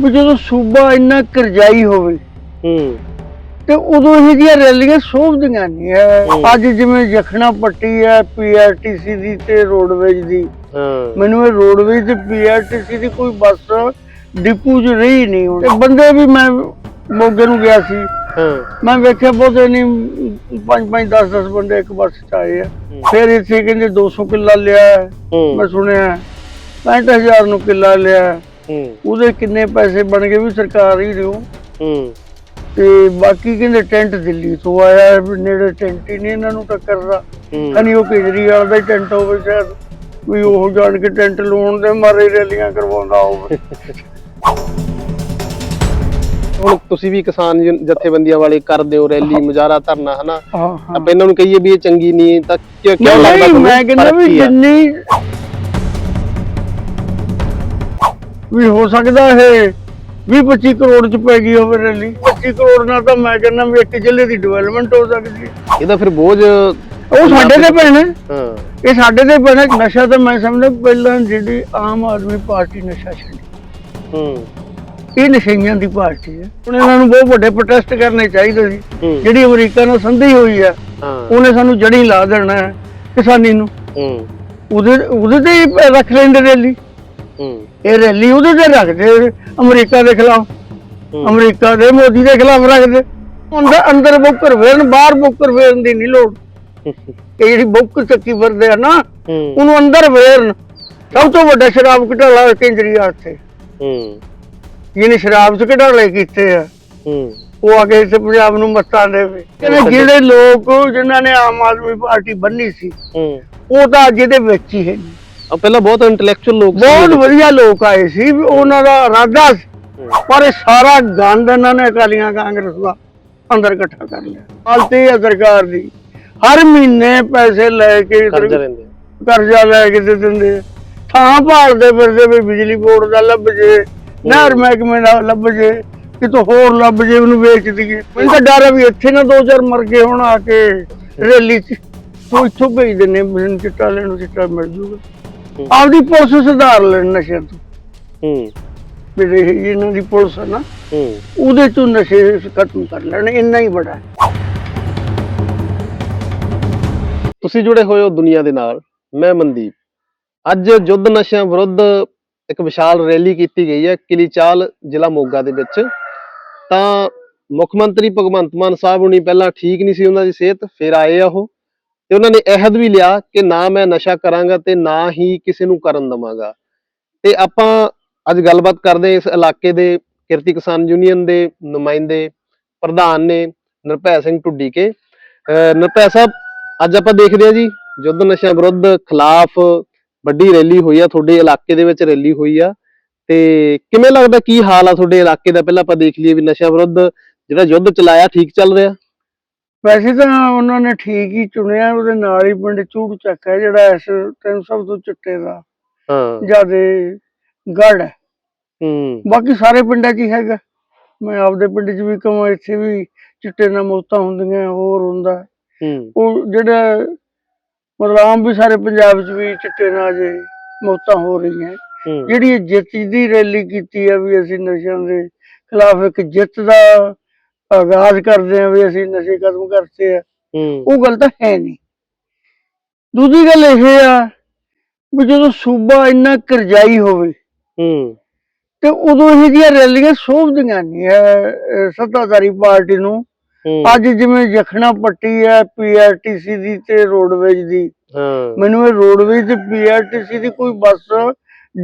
ਵੀ ਜਦੋਂ ਸੂਬਾ ਇੰਨਾ ਕਰਜ਼ਾਈ ਹੋਵੇ ਹੂੰ। ਤੇ ਉਦੋਂ ਇਹ ਜਿਹੀਆਂ ਰੈਲੀਆਂ ਸੋਭਦੀਆਂ ਨਹੀਂ ਹੂੰ। ਅੱਜ ਜਿਵੇਂ ਜਖਣਾ ਪੱਟੀ ਹੈ ਪੀਆਰਟੀਸੀ ਦੀ ਤੇ ਰੋਡਵੇਜ ਦੀ। ਹਾਂ। ਮੈਨੂੰ ਇਹ ਰੋਡਵੇਜ ਤੇ ਪੀਆਰਟੀਸੀ ਦੀ ਕੋਈ ਬੱਸ ਡਿਪੂ 'ਚ ਰਹੀ ਨਹੀਂ ਹੁਣ। ਤੇ ਬੰਦੇ ਵੀ ਮੈਂ ਮੋਗੇ ਨੂੰ ਗਿਆ ਸੀ। ਹਾਂ। ਮੈਂ ਵੇਖਿਆ ਬਹੁਤੇ ਨਹੀਂ ਪੰਜ ਪੰਜ 10 10 ਬੰਦੇ ਇੱਕ ਬੱਸ 'ਚ ਆਏ ਆ। ਫਿਰ ਇੱਥੇ ਕਹਿੰਦੇ 200 ਕਿੱਲਾ ਲਿਆ। ਮੈਂ ਸੁਣਿਆ 65000 ਨੂੰ ਕਿੱਲਾ ਲਿਆ। ਉਹਦੇ ਕਿੰਨੇ ਪੈਸੇ ਬਣ ਗਏ ਵੀ ਸਰਕਾਰ ਹੀ ਦਿਓ ਹੂੰ। ਤੇ ਬਾਕੀ ਕਹਿੰਦੇ ਟੈਂਟ ਦਿੱਲੀ ਤੋਂ ਆਇਆ ਨੇੜੇ ਟੈਂਟ ਹੀ ਨਹੀਂ ਇਹਨਾਂ ਨੂੰ ਟੱਕਰਦਾ ਖਨੀ ਉਹ ਕੇਜਰੀਵਾਲ ਦਾ ਟੈਂਟ ਹੋਵੇ ਸ਼ਾਇਦ ਵੀ ਉਹ ਜਾਣ ਕੇ ਟੈਂਟ ਲਾਉਣ ਦੇ ਮਾਰੇ ਰੈਲੀਆਂ ਕਰਵਾਉਂਦਾ ਹੋਵੇ। ਹੁਣ ਤੁਸੀਂ ਵੀ ਕਿਸਾਨ ਜਥੇਬੰਦੀਆਂ ਵਾਲੇ ਕਰਦੇ ਹੋ ਰੈਲੀ ਮੁਜ਼ਾਹਰਾ ਧਰਨਾ ਹਨਾ? ਆਪਾਂ ਇਹਨਾਂ ਨੂੰ ਕਹੀਏ ਵੀ ਇਹ ਚੰਗੀ ਨਹੀਂ ਤਾਂ ਕਿਉਂ ਕਿਉਂ ਲੱਗਦਾ ਮੈਂ ਕਹਿੰਦਾ ਵੀ? ਜਿੰਨੀ ਵੀ ਹੋ ਸਕਦਾ ਇਹ 20 25 ਕਰੋੜ ਚ ਪੈ ਗਈ ਹੋਵੇ ਰੈਲੀ। 25 ਕਰੋੜ ਨਾਲ ਤਾਂ ਮੈਂ ਕਹਿੰਦਾ ਵੀ ਇੱਕ ਜ਼ਿਲ੍ਹੇ ਦੀ ਡਿਵੈਲਪਮੈਂਟ ਹੋ ਸਕਦੀ ਹੈ। ਇਹਦਾ ਫਿਰ ਬੋਝ ਉਹ ਸਾਡੇ ਤੇ ਪੈਣਾ ਹਾਂ। ਇਹ ਸਾਡੇ ਤੇ ਪੈਣਾ ਨਸ਼ਾ ਤਾਂ ਮੈਂ ਸਮਝਦਾ ਪਹਿਲਾਂ ਜਿਹੜੀ ਆਮ ਆਦਮੀ ਪਾਰਟੀ ਨਸ਼ਾ ਛੱਡੀ। ਹੂੰ। ਇਹ ਨਸ਼ਈਆਂ ਦੀ ਪਾਰਟੀ ਹੈ। ਹੁਣ ਇਹਨਾਂ ਨੂੰ ਬਹੁਤ ਵੱਡੇ ਪ੍ਰੋਟੈਸਟ ਕਰਨੇ ਚਾਹੀਦੇ ਸੀ। ਜਿਹੜੀ ਅਮਰੀਕਾ ਨਾਲ ਸੰਧੀ ਹੋਈ ਹੈ ਉਹਨੇ ਸਾਨੂੰ ਜੜੀ ਲਾ ਦੇਣਾ ਹੈ ਕਿਸਾਨੀ ਨੂੰ। ਹੂੰ। ਉਹਦੇ ਉਹਦੇ ਤੇ ਰੱਖ ਲੈਂਦੇ ਰੈਲੀ। ਹੂੰ। ਇਹ ਰੈਲੀ ਉਹਦੇ ਤੇ ਰੱਖਦੇ ਅਮਰੀਕਾ ਦੇ ਖਿਲਾਫ। ਅਮਰੀਕਾ ਦੇ ਮੋਦੀ ਦੇ ਖਿਲਾਫ ਰੱਖਦੇ। ਅੰਦਰ ਅੰਦਰ ਬੁੱਕਰ ਵੇਰਨ ਬਾਹਰ ਬੁੱਕਰ ਵੇਰਨ ਦੀ ਨਹੀਂ ਲੋੜ। ਇਹ ਜਿਹੜੀ ਬੁੱਕ ਚੱਕੀ ਵਰਦੇ ਆ ਨਾ ਉਹਨੂੰ ਅੰਦਰ ਵੇਰਨ ਸਭ ਤੋਂ ਵੱਡਾ ਸ਼ਰਾਬ ਘਟਾਲਾ ਕੇਂਦਰੀਆ ਤੇ ਹੂੰ। ਜਿਹਨੇ ਸ਼ਰਾਬ ਚ ਘਟਾਲੇ ਕੀਤੇ ਆ ਹੂੰ। ਉਹ ਆ ਕੇ ਇਸ ਪੰਜਾਬ ਨੂੰ ਮੱਤਾਂ ਦੇਵੇ ਕਹਿੰਦੇ ਜਿਹੜੇ ਲੋਕ ਜਿਨ੍ਹਾਂ ਨੇ ਆਮ ਆਦਮੀ ਪਾਰਟੀ ਬੰਨੀ ਸੀ ਹੂੰ। ਉਹ ਤਾਂ ਅੱਜ ਇਹਦੇ ਵਿੱਚ ਹੀ ਹੈ ਪਹਿਲਾਂ ਬਹੁਤ ਇੰਟੈਲੈਕਚੁਅਲ ਲੋਕ ਸੀ। ਬਹੁਤ ਵਧੀਆ ਲੋਕ ਆਏ ਸੀ ਉਹਨਾਂ ਦਾ ਇਰਾਦਾ ਸੀ। ਪਰ ਇਹ ਸਾਰਾ ਗੰਦ ਇਹਨਾਂ ਨੇ ਅਕਾਲੀਆਂ ਕਾਂਗਰਸ ਦਾ ਅੰਦਰ ਇਕੱਠਾ ਕਰ ਲਿਆ। ਹਾਲਤੀ ਹੈ ਸਰਕਾਰ ਦੀ। ਹਰ ਮਹੀਨੇ ਪੈਸੇ ਲੈ ਕੇ ਕਰਜ਼ਾ ਲੈਂਦੇ ਕਰਜ਼ਾ ਲੈ ਕੇ ਦੇ ਦਿੰਦੇ ਆ। ਥਾਂ ਭਾਲਦੇ ਫਿਰਦੇ ਵੀ ਬਿਜਲੀ ਬੋਰਡ ਦਾ ਲੱਭ ਜੇ ਨਹਿਰ ਮਹਿਕਮੇ ਦਾ ਲੱਭ ਜੇ ਕਿਤੋਂ ਹੋਰ ਲੱਭ ਜੇ ਉਹਨੂੰ ਵੇਚ ਦਈਏ। ਮੈਨੂੰ ਤਾਂ ਡਰ ਹੈ ਵੀ ਇੱਥੇ ਨਾ ਦੋ ਚਾਰ ਮਰ ਗਏ ਹੁਣ ਆ ਕੇ ਰੈਲੀ 'ਚ। ਤੋਂ ਇੱਥੋਂ ਭੇਜ ਦਿੰਨੇ ਮੈਨੂੰ ਚਿੱਟਾ ਲੈਣ ਨੂੰ ਚਿੱਟਾ ਮਿਲ ਜੂਗਾ। ਆਪਦੀ ਪੁਲਿਸ ਸੁਧਾਰ ਲੈਣ ਨਸ਼ੇ ਤੋਂ। ਹੂੰ। ਮੇਰੇ ਇਹਨਾਂ ਦੀ ਪੁਲਿਸ ਹੈ ਨਾ ਹੂੰ। ਉਹਦੇ ਤੋਂ ਨਸ਼ੇ ਖਤਮ ਕਰ ਲੈਣ ਇੰਨਾ ਹੀ ਬੜਾ ਹੈ। ਤੁਸੀਂ ਜੁੜੇ ਹੋਏ ਹੋ ਦੁਨੀਆ ਦੇ ਨਾਲ ਮੈਂ ਮਨਦੀਪ। ਅੱਜ ਯੁੱਧ ਨਸ਼ਿਆਂ ਵਿਰੁੱਧ ਇੱਕ ਵਿਸ਼ਾਲ ਰੈਲੀ ਕੀਤੀ ਗਈ ਹੈ ਕਿਲੀਚਾਲ ਜ਼ਿਲ੍ਹਾ ਮੋਗਾ ਦੇ ਵਿੱਚ। ਤਾਂ ਮੁੱਖ ਮੰਤਰੀ ਭਗਵੰਤ ਮਾਨ ਸਾਹਿਬ ਹੁਣੀ ਪਹਿਲਾਂ ਠੀਕ ਨਹੀਂ ਸੀ ਉਹਨਾਂ ਦੀ ਸਿਹਤ ਫਿਰ ਆਏ ਆ ਉਹ। ਤੇ ਉਹਨਾਂ ਨੇ ਅਹਿਦ ਵੀ ਲਿਆ ਕਿ ਨਾ ਮੈਂ ਨਸ਼ਾ ਕਰਾਂਗਾ ਤੇ ਨਾ ਹੀ ਕਿਸੇ ਨੂੰ ਕਰਨ ਦਵਾਂਗਾ। ਤੇ ਆਪਾਂ ਅੱਜ ਗੱਲਬਾਤ ਕਰਦੇ ਇਸ ਇਲਾਕੇ ਦੇ ਕਿਰਤੀ ਕਿਸਾਨ ਯੂਨੀਅਨ ਦੇ ਨੁਮਾਇੰਦੇ ਪ੍ਰਧਾਨ ਨੇ ਨਿਰਭੈ ਸਿੰਘ ਢੁੱਡੀਕੇ ਅਹ ਨਿਰਭੈ ਸਾਹਿਬ, ਅੱਜ ਆਪਾਂ ਦੇਖਦੇ ਹਾਂ ਜੀ, ਯੁੱਧ ਨਸ਼ਿਆਂ ਵਿਰੁੱਧ ਖਿਲਾਫ ਵੱਡੀ ਰੈਲੀ ਹੋਈ ਆ, ਤੁਹਾਡੇ ਇਲਾਕੇ ਦੇ ਵਿੱਚ ਰੈਲੀ ਹੋਈ ਆ। ਤੇ ਕਿਵੇਂ ਲੱਗਦਾ, ਕੀ ਹਾਲ ਆ ਤੁਹਾਡੇ ਇਲਾਕੇ ਦਾ? ਪਹਿਲਾਂ ਆਪਾਂ ਦੇਖ ਲਈਏ ਵੀ ਨਸ਼ਿਆਂ ਵਿਰੁੱਧ ਜਿਹੜਾ ਯੁੱਧ ਚਲਾਇਆ, ਠੀਕ ਚੱਲ ਰਿਹਾ? ਵੈਸੇ ਤਾਂ ਉਹਨਾਂ ਨੇ ਠੀਕ ਹੀ ਚੁਣਿਆ ਉਹਦੇ ਨਾਲ ਹੀ ਪਿੰਡ ਚੂੜ ਚੱਕ ਹੈ ਜਿਹੜਾ ਇਸ ਟਾਈਮ ਸਭ ਤੋਂ ਚਿੱਟੇ ਦਾ ਹਾਂ। ਜਿਆਦੇ ਗੜ ਹੈ। ਹੂੰ। ਬਾਕੀ ਸਾਰੇ ਪਿੰਡਾਂ 'ਚ ਹੀ ਹੈਗਾ। ਮੈਂ ਆਪਦੇ ਪਿੰਡ 'ਚ ਵੀ ਕਹਾਂ ਇੱਥੇ ਵੀ ਚਿੱਟੇ ਨਾਲ ਮੌਤਾਂ ਹੁੰਦੀਆਂ ਹੋਰ ਹੁੰਦਾ। ਹੂੰ। ਉਹ ਜਿਹੜਾ ਮਤਲਬ ਆਮ ਵੀ ਸਾਰੇ ਪੰਜਾਬ 'ਚ ਵੀ ਚਿੱਟੇ ਨਾਲ ਜੇ ਮੌਤਾਂ ਹੋ ਰਹੀਆਂ। ਹੂੰ। ਜਿਹੜੀ ਇਹ ਜਿੱਤ ਦੀ ਰੈਲੀ ਕੀਤੀ ਆ ਵੀ ਅਸੀਂ ਨਸ਼ਿਆਂ ਦੇ ਖਿਲਾਫ ਇੱਕ ਜਿੱਤ ਦਾ ਆਗਾਜ਼ ਕਰਦੇ ਆ ਵੀ ਅਸੀਂ ਨਸ਼ੇ ਖਤਮ ਕਰਤੇ ਆ। ਹੂੰ। ਉਹ ਗੱਲ ਤਾਂ ਹੈ ਨਹੀਂ। ਦੂਜੀ ਗੱਲ ਇਹ ਆ ਵੀ ਜਦੋਂ ਸੂਬਾ ਇੰਨਾ ਕਰਜ਼ਾਈ ਹੋਵੇ ਹੂੰ। ਤੇ ਉਦੋਂ ਇਹ ਜਿਹੀਆਂ ਰੈਲੀਆਂ ਸੋਭਦੀਆਂ ਨਹੀਂ ਹੈ ਸੱਤਾਧਾਰੀ ਪਾਰਟੀ ਨੂੰ। ਅੱਜ ਜਿਵੇਂ ਜਖਣਾ ਪੱਟੀ ਹੈ ਪੀਆਰਟੀਸੀ ਦੀ ਤੇ ਰੋਡਵੇਜ ਦੀ। ਮੈਨੂੰ ਇਹ ਰੋਡਵੇਜ ਤੇ ਪੀਆਰਟੀਸੀ ਦੀ ਕੋਈ ਬੱਸ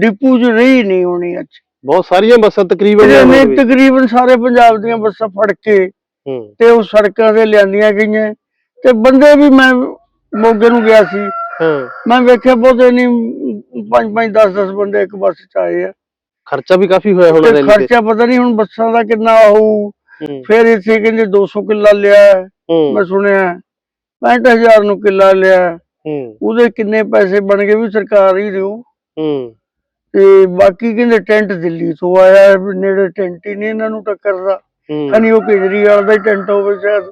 ਡਿਪੂ 'ਚ ਰਹੀ ਨਹੀਂ ਹੋਣੀ ਅੱਜ। ਬਹੁਤ ਸਾਰੀਆਂ ਬੱਸਾਂ ਤਕਰੀਬਨ roadways- ਤਕਰੀਬਨ ਸਾਰੇ ਪੰਜਾਬ ਦੀਆਂ ਬੱਸਾਂ ਫੜ ਕੇ ਤੇ ਉਹ ਸੜਕਾਂ ਤੇ ਲਿਆਂਦੀਆਂ ਗਈਆਂ। ਤੇ ਬੰਦੇ ਵੀ ਮੈਂ ਮੋਗੇ ਨੂੰ ਗਿਆ ਸੀ। ਮੈਂ ਵੇਖਿਆ ਬਹੁਤੇ ਨਹੀਂ ਪੰਜ ਪੰਜ 10 10 ਬੰਦੇ ਇੱਕ ਬੱਸ 'ਚ ਆਏ ਆ। ਖਰਚਾ ਵੀ ਕਾਫੀ ਹੋਇਆ ਹੋਣਾ ਰੈਲੀ ਤੇ। ਖਰਚਾ ਪਤਾ ਨਹੀਂ ਹੁਣ ਬੱਸਾਂ ਦਾ ਕਿੰਨਾ ਹੋਊ ਫਿਰ ਇੱਥੇ ਕਹਿੰਦੇ 200 ਕਿੱਲਾ ਲਿਆ। ਮੈਂ ਸੁਣਿਆ 65000 ਨੂੰ ਕਿੱਲਾ ਲਿਆ। ਉਹਦੇ ਕਿੰਨੇ ਪੈਸੇ ਬਣ ਗਏ ਵੀ ਸਰਕਾਰ ਹੀ ਦਿਓ। ਤੇ ਬਾਕੀ ਕਹਿੰਦੇ ਟੈਂਟ ਦਿੱਲੀ ਤੋਂ ਆਇਆ ਨੇੜੇ ਟੈਂਟ ਹੀ ਨਹੀਂ ਇਹਨਾਂ ਨੂੰ ਟੱਕਰਦਾ। ਖਨੀ ਉਹ ਕੇਜਰੀਵਾਲ ਦਾ ਟੈਂਟ ਹੋਵੇ ਸ਼ਾਇਦ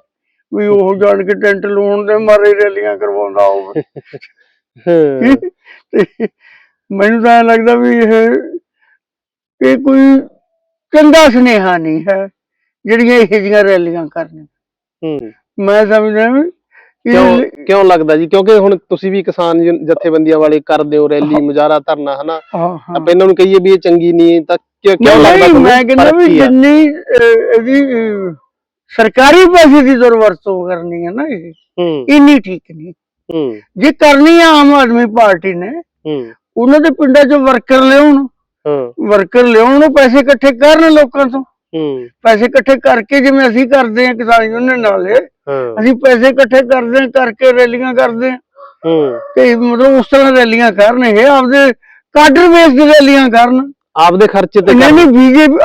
ਵੀ ਉਹ ਜਾਣ ਕੇ ਟੈਂਟ ਲਾਉਣ ਦੇ ਮਾਰੇ ਰੈਲੀਆਂ ਕਰਵਾਉਂਦਾ ਹੋਵੇ। ਮੈਨੂੰ ਤਾਂ ਲੱਗਦਾ ਵੀ ਇਹ ਇਹ ਕੋਈ ਚੰਗਾ ਸੁਨੇਹਾ ਨਹੀਂ ਹੈ ਜਿਹੜੀਆਂ ਇਹ ਜਿਹੀਆਂ ਰੈਲੀਆਂ ਕਰਨੀਆਂ। ਮੈਂ ਸਮਝਦਾ ਵੀ ਕਿਉਂ ਕਿਉਂ ਲੱਗਦਾ ਜੀ? ਕਿਉਂਕਿ ਹੁਣ ਤੁਸੀਂ ਵੀ ਕਿਸਾਨ ਜਥੇਬੰਦੀਆਂ ਵਾਲੇ ਕਰਦੇ ਹੋ ਰੈਲੀ ਮੁਜ਼ਾਹਰਾ ਧਰਨਾ ਹਨਾ? ਆਪਾਂ ਇਹਨਾਂ ਨੂੰ ਕਹੀਏ ਵੀ ਇਹ ਚੰਗੀ ਨਹੀਂ ਤਾਂ ਕਿਉਂ ਲੱਗਦਾ ਮੈਂ ਕਹਿੰਦਾ ਵੀ ਆ? ਜਿੰਨੀ ਇਹਦੀ ਸਰਕਾਰੀ ਪੈਸੇ ਦੀ ਦੁਰਵਰਤੋਂ ਕਰਨੀ ਹੈ ਨਾ ਇਹ ਹੂੰ। ਇੰਨੀ ਠੀਕ ਨਹੀਂ। ਹੂੰ। ਜੇ ਕਰਨੀ ਆ ਆਮ ਆਦਮੀ ਪਾਰਟੀ ਨੇ ਹੂੰ। ਉਹਨਾਂ ਦੇ ਪਿੰਡਾਂ 'ਚ ਵਰਕਰ ਲਿਆਉਣ। ਹਾਂ। ਵਰਕਰ ਲਿਆਉਣ ਉਹ ਪੈਸੇ ਇਕੱਠੇ ਕਰਨ ਲੋਕਾਂ ਤੋਂ। ਹੂੰ। ਪੈਸੇ ਇਕੱਠੇ ਕਰਕੇ ਜਿਵੇਂ ਅਸੀਂ ਕਰਦੇ ਹਾਂ ਕਿਸਾਨ ਯੂਨੀਅਨ ਹਾਂ ਅਸੀਂ ਪੈਸੇ ਇਕੱਠੇ ਕਰਦੇ ਹਾਂ ਕਰਕੇ ਰੈਲੀਆਂ ਕਰਦੇ ਹਾਂ। ਹੂੰ। ਤੇ ਮਤਲਬ ਉਸ ਤਰ੍ਹਾਂ ਰੈਲੀਆਂ ਕਰਨ ਇਹ ਆਪਦੇ ਕਾਡਰ ਬੇਸਡ ਰੈਲੀਆਂ ਕਰਨ। ਆਪਦੇ ਖਰਚੇ ਤੇ ਨਹੀਂ ਨਹੀਂ ਬੀਜੇਪੀ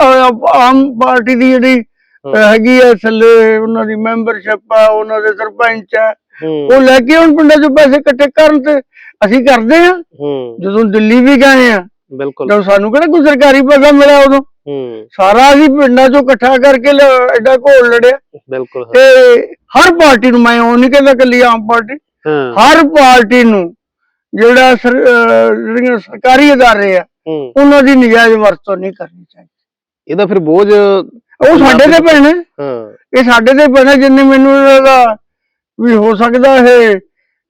ਆਮ ਪਾਰਟੀ ਦੀ ਜਿਹੜੀ ਹੈਗੀ ਆ ਥੱਲੇ ਉਹਨਾਂ ਦੀ ਮੈਂਬਰਸ਼ਿਪ ਆ ਉਹਨਾਂ ਦੇ ਸਰਪੰਚ ਆ ਉਹ ਲੈ ਕੇ ਹੁਣ ਪਿੰਡਾਂ 'ਚ ਪੈਸੇ ਇਕੱਠੇ ਕਰਨ ਤੇ ਅਸੀਂ ਕਰਦੇ ਆ ਹੂੰ। ਜਦੋਂ ਦਿੱਲੀ ਵੀ ਗਏ ਆ ਬਿਲਕੁਲ। ਜਦੋਂ ਸਾਨੂੰ ਕਿਹੜਾ ਕੋਈ ਸਰਕਾਰੀ ਪੈਸਾ ਮਿਲਿਆ ਉਦੋਂ? ਹੂੰ। ਸਾਰਾ ਅਸੀਂ ਪਿੰਡਾਂ 'ਚੋਂ ਇਕੱਠਾ ਕਰਕੇ ਲ- ਐਡਾ ਘੋਲ ਲੜਿਆ। ਬਿਲਕੁਲ। ਤੇ ਹਰ ਪਾਰਟੀ ਨੂੰ ਮੈਂ ਉਹ ਨਹੀਂ ਕਹਿੰਦਾ ਕੱਲੀ ਆਮ ਪਾਰਟੀ ਹਾਂ। ਹਰ ਪਾਰਟੀ ਨੂੰ ਜਿਹੜਾ ਸਰ- ਅਹ, ਜਿਹੜੀਆਂ ਸਰਕਾਰੀ ਅਦਾਰੇ ਆ ਹੂੰ। ਉਹਨਾਂ ਦੀ ਨਜਾਇਜ਼ ਵਰਤੋਂ ਨਹੀਂ ਕਰਨੀ ਚਾਹੀਦੀ। ਇਹਦਾ ਫਿਰ ਬੋਝ ਉਹ ਸਾਡੇ ਤੇ ਪੈਣੇ ਹਾਂ। ਇਹ ਸਾਡੇ ਤੇ ਪੈਣਾ ਜਿੰਨੇ ਮੈਨੂੰ ਇਹਦਾ ਵੀ ਹੋ ਸਕਦਾ ਇਹ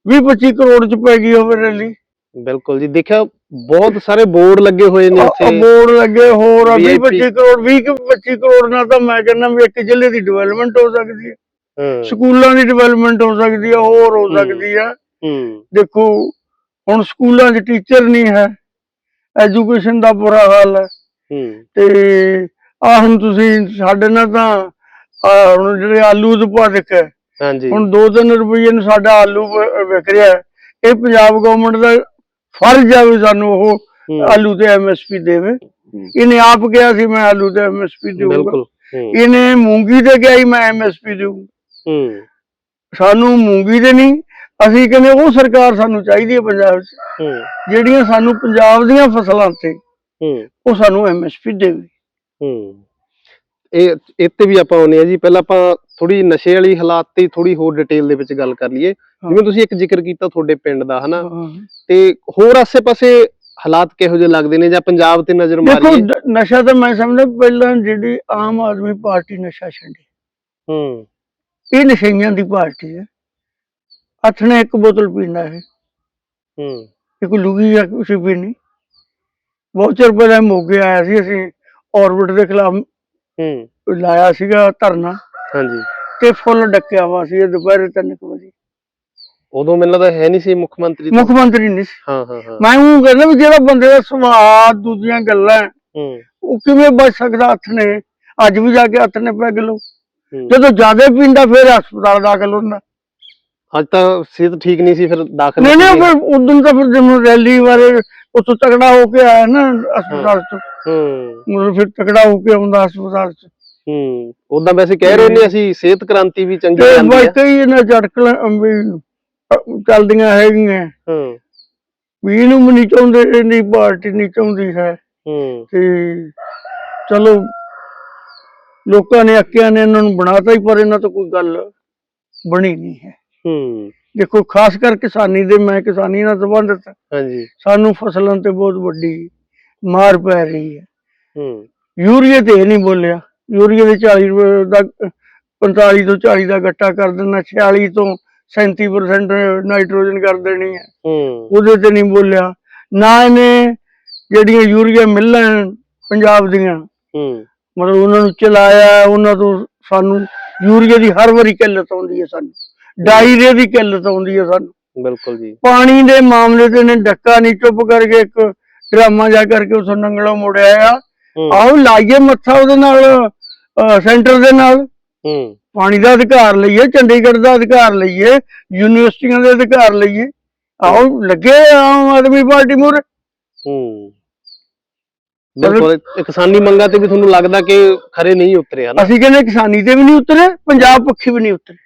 20 25 ਕਰੋੜ ਚ ਪੈ ਗਈ ਹੋਵੇ ਰੈਲੀ। ਬਿਲਕੁਲ ਜੀ ਦੇਖਿਆ ਬਹੁਤ ਸਾਰੇ ਬੋਰਡ ਲੱਗੇ ਹੋਏ ਨੇ ਇੱਥੇ। ਬੋਰਡ ਲੱਗੇ ਹੋਰ 20 VIP 25 ਕਰੋੜ 20 ਕੁ 25 ਕਰੋੜ ਨਾਲ ਤਾਂ ਮੈਂ ਕਹਿੰਦਾ ਵੀ ਇੱਕ ਜ਼ਿਲ੍ਹੇ ਦੀ ਡਿਵੈਲਪਮੈਂਟ ਹੋ ਸਕਦੀ ਹੈ। ਸਕੂਲਾਂ ਦੀ ਡਿਵੈਲਪਮੈਂਟ ਹੋ ਸਕਦੀ ਹੈ ਹੋਰ ਹੋ। ਸਕਦੀ ਹੈ। ਦੇਖੋ ਹੁਣ ਸਕੂਲਾਂ 'ਚ ਟੀਚਰ ਨਹੀਂ ਹੈ ਐਜੂਕੇਸ਼ਨ ਦਾ ਬੁਰਾ ਹਾਲ ਹੈ। ਤੇ ਆ ਹੁਣ ਤੁਸੀਂ ਸਾਡੇ ਨਾਲ ਤਾਂ ਹੁਣ ਜਿਹੜੇ ਆਲੂ ਉਤਪਾਦਕ ਹੈ ਹਾਂਜੀ। ਹੁਣ 2-3 ਰੁਪਏ ਨੂੰ ਸਾਡਾ ਆਲੂ ਵਿਕ ਰਿਹਾ ਹੈ। ਇਹ ਪੰਜਾਬ ਗਵਰਨਮੈਂਟ ਦਾ ਫਰਜ਼ ਹੈ ਵੀ ਸਾਨੂੰ ਉਹ ਹੂੰ, ਆਲੂ ਤੇ ਐਮਐਸਪੀ ਦੇਵੇ। ਇਹਨੇ ਆਪ ਕਿਹਾ ਸੀ ਮੈਂ ਆਲੂ ਤੇ ਐਮਐਸਪੀ ਹੂੰ। ਇਹਨੇ ਮੂੰਗੀ ਤੇ ਕਿਹਾ ਸੀ ਮੈਂ ਐਮਐਸਪੀ ਦੇਊਂ। ਹੂੰ। ਸਾਨੂੰ ਮੂੰਗੀ ਤੇ ਨਹੀਂ ਅਸੀਂ ਕਹਿੰਦੇ ਉਹ ਸਰਕਾਰ ਸਾਨੂੰ ਚਾਹੀਦੀ ਹੈ ਪੰਜਾਬ 'ਚ। ਹੂੰ। ਜਿਹੜੀਆਂ ਸਾਨੂੰ ਪੰਜਾਬ ਦੀਆਂ ਫਸਲਾਂ ਤੇ ਹੂੰ। ਉਹ ਸਾਨੂੰ ਐਮਐਸਪੀ ਦੇਵੇ। ਹੂੰ। ਇਹ ਇੱਥੇ ਵੀ ਆਪਾਂ ਆਉਨੇ ਆ ਜੀ। ਪਹਿਲਾਂ ਆਪਾਂ ਥੋੜੀ ਨਸ਼ੇ ਵਾਲੀ ਹਾਲਾਤ ਤੇ ਥੋੜੀ ਹੋਰ ਡਿਟੇਲ ਦੇ ਵਿੱਚ ਗੱਲ ਕਰ ਲਈਏ। ਜਿਵੇਂ ਤੁਸੀਂ ਇੱਕ ਜ਼ਿਕਰ ਕੀਤਾ ਤੁਹਾਡੇ ਪਿੰਡ ਦਾ ਹਨਾ। ਤੇ ਹੋਰ ਆਸੇ-ਪਾਸੇ ਹਾਲਾਤ ਕਿਹੋ ਜਿਹੇ ਲੱਗਦੇ ਨੇ ਜਾਂ ਪੰਜਾਬ ਤੇ ਨਜ਼ਰ ਦੇਖੋ ਮਾਰੀਏ ਦ- ਨਸ਼ਾ ਤਾਂ ਮੈਂ ਸਮਝਦਾ ਪਹਿਲਾਂ ਜਿਹੜੀ ਆਮ ਆਦਮੀ ਪਾਰਟੀ ਨਸ਼ਾ ਛੱਡੇ। ਹੂੰ। ਇਹ ਨਸ਼ਈਆਂ ਦੀ ਪਾਰਟੀ ਹੈ। ਨੇ ਇੱਕ ਬੋਤਲ ਪੀਣਾ ਹੈ ਹੂੰ। ਇਹ ਕੋਈ ਲੁਗੀ ਜਾਂ ਕੁਛ ਵੀ ਨਹੀਂ। ਬਹੁਤ ਚਿਰ ਪਹਿਲਾਂ ਮੋਗੇ ਆਇਆ ਸੀ ਅਸੀਂ ਔਰਬਿਟ ਦੇ ਖਿਲਾਫ ਹੂੰ। ਲਾਇਆ ਸੀਗਾ ਧਰਨਾ। ਹਾਂਜੀ। ਤੇ ਫੁੱਲ ਡੱਕਿਆ ਵਾ ਸੀ ਇਹ ਦੁਪਹਿਰੇ ਤਿੰਨ ਕੁ ਵਜੇ। ਉਦੋਂ ਮੈਨੂੰ ਲੱਗਦਾ ਹੈ ਨਹੀਂ ਸੀ ਮੁੱਖ ਮੰਤਰੀ। ਮੁੱਖ ਮੰਤਰੀ ਨਹੀਂ ਸੀ। ਹਾਂ ਹਾਂ ਹਾਂ। ਮੈਂ ਉਹ ਕਹਿੰਦਾ ਵੀ ਜਿਹੜਾ ਬੰਦੇ ਦਾ ਸੁਭਾਅ ਦੂਜੀਆਂ ਗੱਲਾਂ ਉਹ ਕਿਵੇਂ ਬਚ ਸਕਦਾ ਹੱਥ ਨੇ? ਅੱਜ ਵੀ ਜਾ ਕੇ ਹੱਥ ਨੇ ਪੈਗ ਹੂੰ। ਜਦੋਂ ਜ਼ਿਆਦਾ ਪੀਂਦਾ ਫਿਰ ਹਸਪਤਾਲ ਦਾਖਲ ਹੁੰਦਾ। ਅੱਜ ਤਾਂ ਸਿਹਤ ਠੀਕ ਨਹੀਂ ਸੀ ਫਿਰ ਦਾਖਲ ਨਹੀਂ ਨਹੀਂ। ਫਿਰ ਉਦੋਂ ਤਾਂ ਫਿਰ ਜਿਵੇਂ ਰੈਲੀ ਬਾਰੇ ਉੱਥੋਂ ਤਕੜਾ ਹੋ ਕੇ ਆਇਆ ਨਾ ਹਸਪਤਾਲ ਤੋਂ। ਹੂੰ। ਫਿਰ ਤਕੜਾ ਹੋ ਕੇ ਆਉਂਦਾ ਹਸਪਤਾਲ ਚ। ਹੂੰ। ਉਦਾਂ ਵੈਸੇ ਕਹਿ ਰਹੇ ਨੇ ਅਸੀਂ ਸਿਹਤ ਕ੍ਰਾਂਤੀ ਵੀ ਚੰਗੀ ਤੇ ਜਾਂਦੀ ਹੈ ਵਾਕਈ ਇਹਨਾਂ ਝਟਕਲਾਂ ਵੀ ਅਹ ਚੱਲਦੀਆਂ ਹੈਗੀਆਂ। ਹੂੰ। ਵੀ ਇਹਨੂੰ ਵੀ ਨਹੀਂ ਚਾਹੁੰਦੇ ਇਹਦੀ ਪਾਰਟੀ ਨਹੀਂ ਚਾਹੁੰਦੀ ਹੈ। ਹੂੰ। ਤੇ ਚਲੋ ਲੋਕਾਂ ਨੇ ਅੱਕਿਆਂ ਨੇ ਇਹਨਾਂ ਨੂੰ ਬਣਾਤਾ ਹੀ ਪਰ ਇਹਨਾਂ ਤੋਂ ਕੋਈ ਗੱਲ ਬਣੀ ਨਹੀਂ ਹੈ। ਹੂੰ। ਦੇਖੋ ਖਾਸ ਕਰ ਕਿਸਾਨੀ ਦੇ ਮੈਂ ਕਿਸਾਨੀ ਨਾਲ ਸੰਬੰਧਿਤ। ਹਾਂਜੀ। ਸਾਨੂੰ ਫਸਲਾਂ ਤੇ ਬਹੁਤ ਵੱਡੀ ਮਾਰ ਪੈ ਰਹੀ ਹੈ। ਹੂੰ। ਯੂਰੀਏ ਤੇ ਇਹ ਨਹੀਂ ਬੋਲਿਆ। ਯੂਰੀਏ ਦੇ 40 ਰੁਪਏ ਦਾ 45 ਤੋਂ 40 ਦਾ ਗੱਟਾ ਕਰ ਦੇਣਾ 46 ਤੋਂ 37% ਨਾਈਟ੍ਰੋਜਨ ਕਰ ਦੇਣੀ ਹੈ। ਹੂੰ। ਉਹਦੇ ਤੇ ਨਹੀਂ ਬੋਲਿਆ। ਨਾ ਇਹਨੇ ਜਿਹੜੀਆਂ ਯੂਰੀਆ ਮਿਲਾਂ ਪੰਜਾਬ ਦੀਆਂ ਹੂੰ। ਮਤਲਬ ਉਹਨਾਂ ਨੂੰ ਚਲਾਇਆ ਉਹਨਾਂ ਤੋਂ ਸਾਨੂੰ ਯੂਰੀਆ ਦੀ ਹਰ ਵਾਰੀ ਕਿੱਲਤ ਆਉਂਦੀ ਹੈ ਸਾਨੂੰ। ਡਾਇਰੀਆ ਦੀ ਕਿੱਲਤ ਆਉਂਦੀ ਹੈ ਸਾਨੂੰ। ਬਿਲਕੁਲ ਜੀ। ਪਾਣੀ ਦੇ ਮਾਮਲੇ ਤੇ ਨੇ ਡੱਕਾ ਨਹੀਂ ਚੁੱਪ ਕਰਕੇ ਇੱਕ ਡਰਾਮਾ ਜਾ ਕਰਕੇ ਉਸ ਨੰਗਲੋਂ ਮੁੜਿਆ ਆ। ਆਓ ਲਾਈਏ ਮੱਥਾ ਉਹਦੇ ਨਾਲ। ਸੈਂਟਰ ਦੇ ਨਾਲ। ਹੂੰ। ਪਾਣੀ ਦਾ ਅਧਿਕਾਰ ਲਈਏ ਚੰਡੀਗੜ੍ਹ ਦਾ ਅਧਿਕਾਰ ਲਈਏ ਯੂਨੀਵਰਸਿਟੀਆਂ ਦੇ ਅਧਿਕਾਰ ਲਈਏ। ਆਓ ਲੱਗੇ ਆਮ ਆਦਮੀ ਪਾਰਟੀ ਮੂਹਰੇ। ਹੂੰ। ਬਿਲਕੁਲ ਕਿਸਾਨੀ ਮੰਗਾਂ ਤੇ ਵੀ ਤੁਹਾਨੂੰ ਲੱਗਦਾ ਕਿ ਖਰੇ ਨਹੀਂ ਉਤਰੇ ਹਨ? ਅਸੀਂ ਕਹਿੰਦੇ ਕਿਸਾਨੀ ਤੇ ਵੀ ਨਹੀਂ ਉਤਰੇ ਪੰਜਾਬ ਪੱਖੀ ਵੀ ਨਹੀਂ ਉਤਰੇ।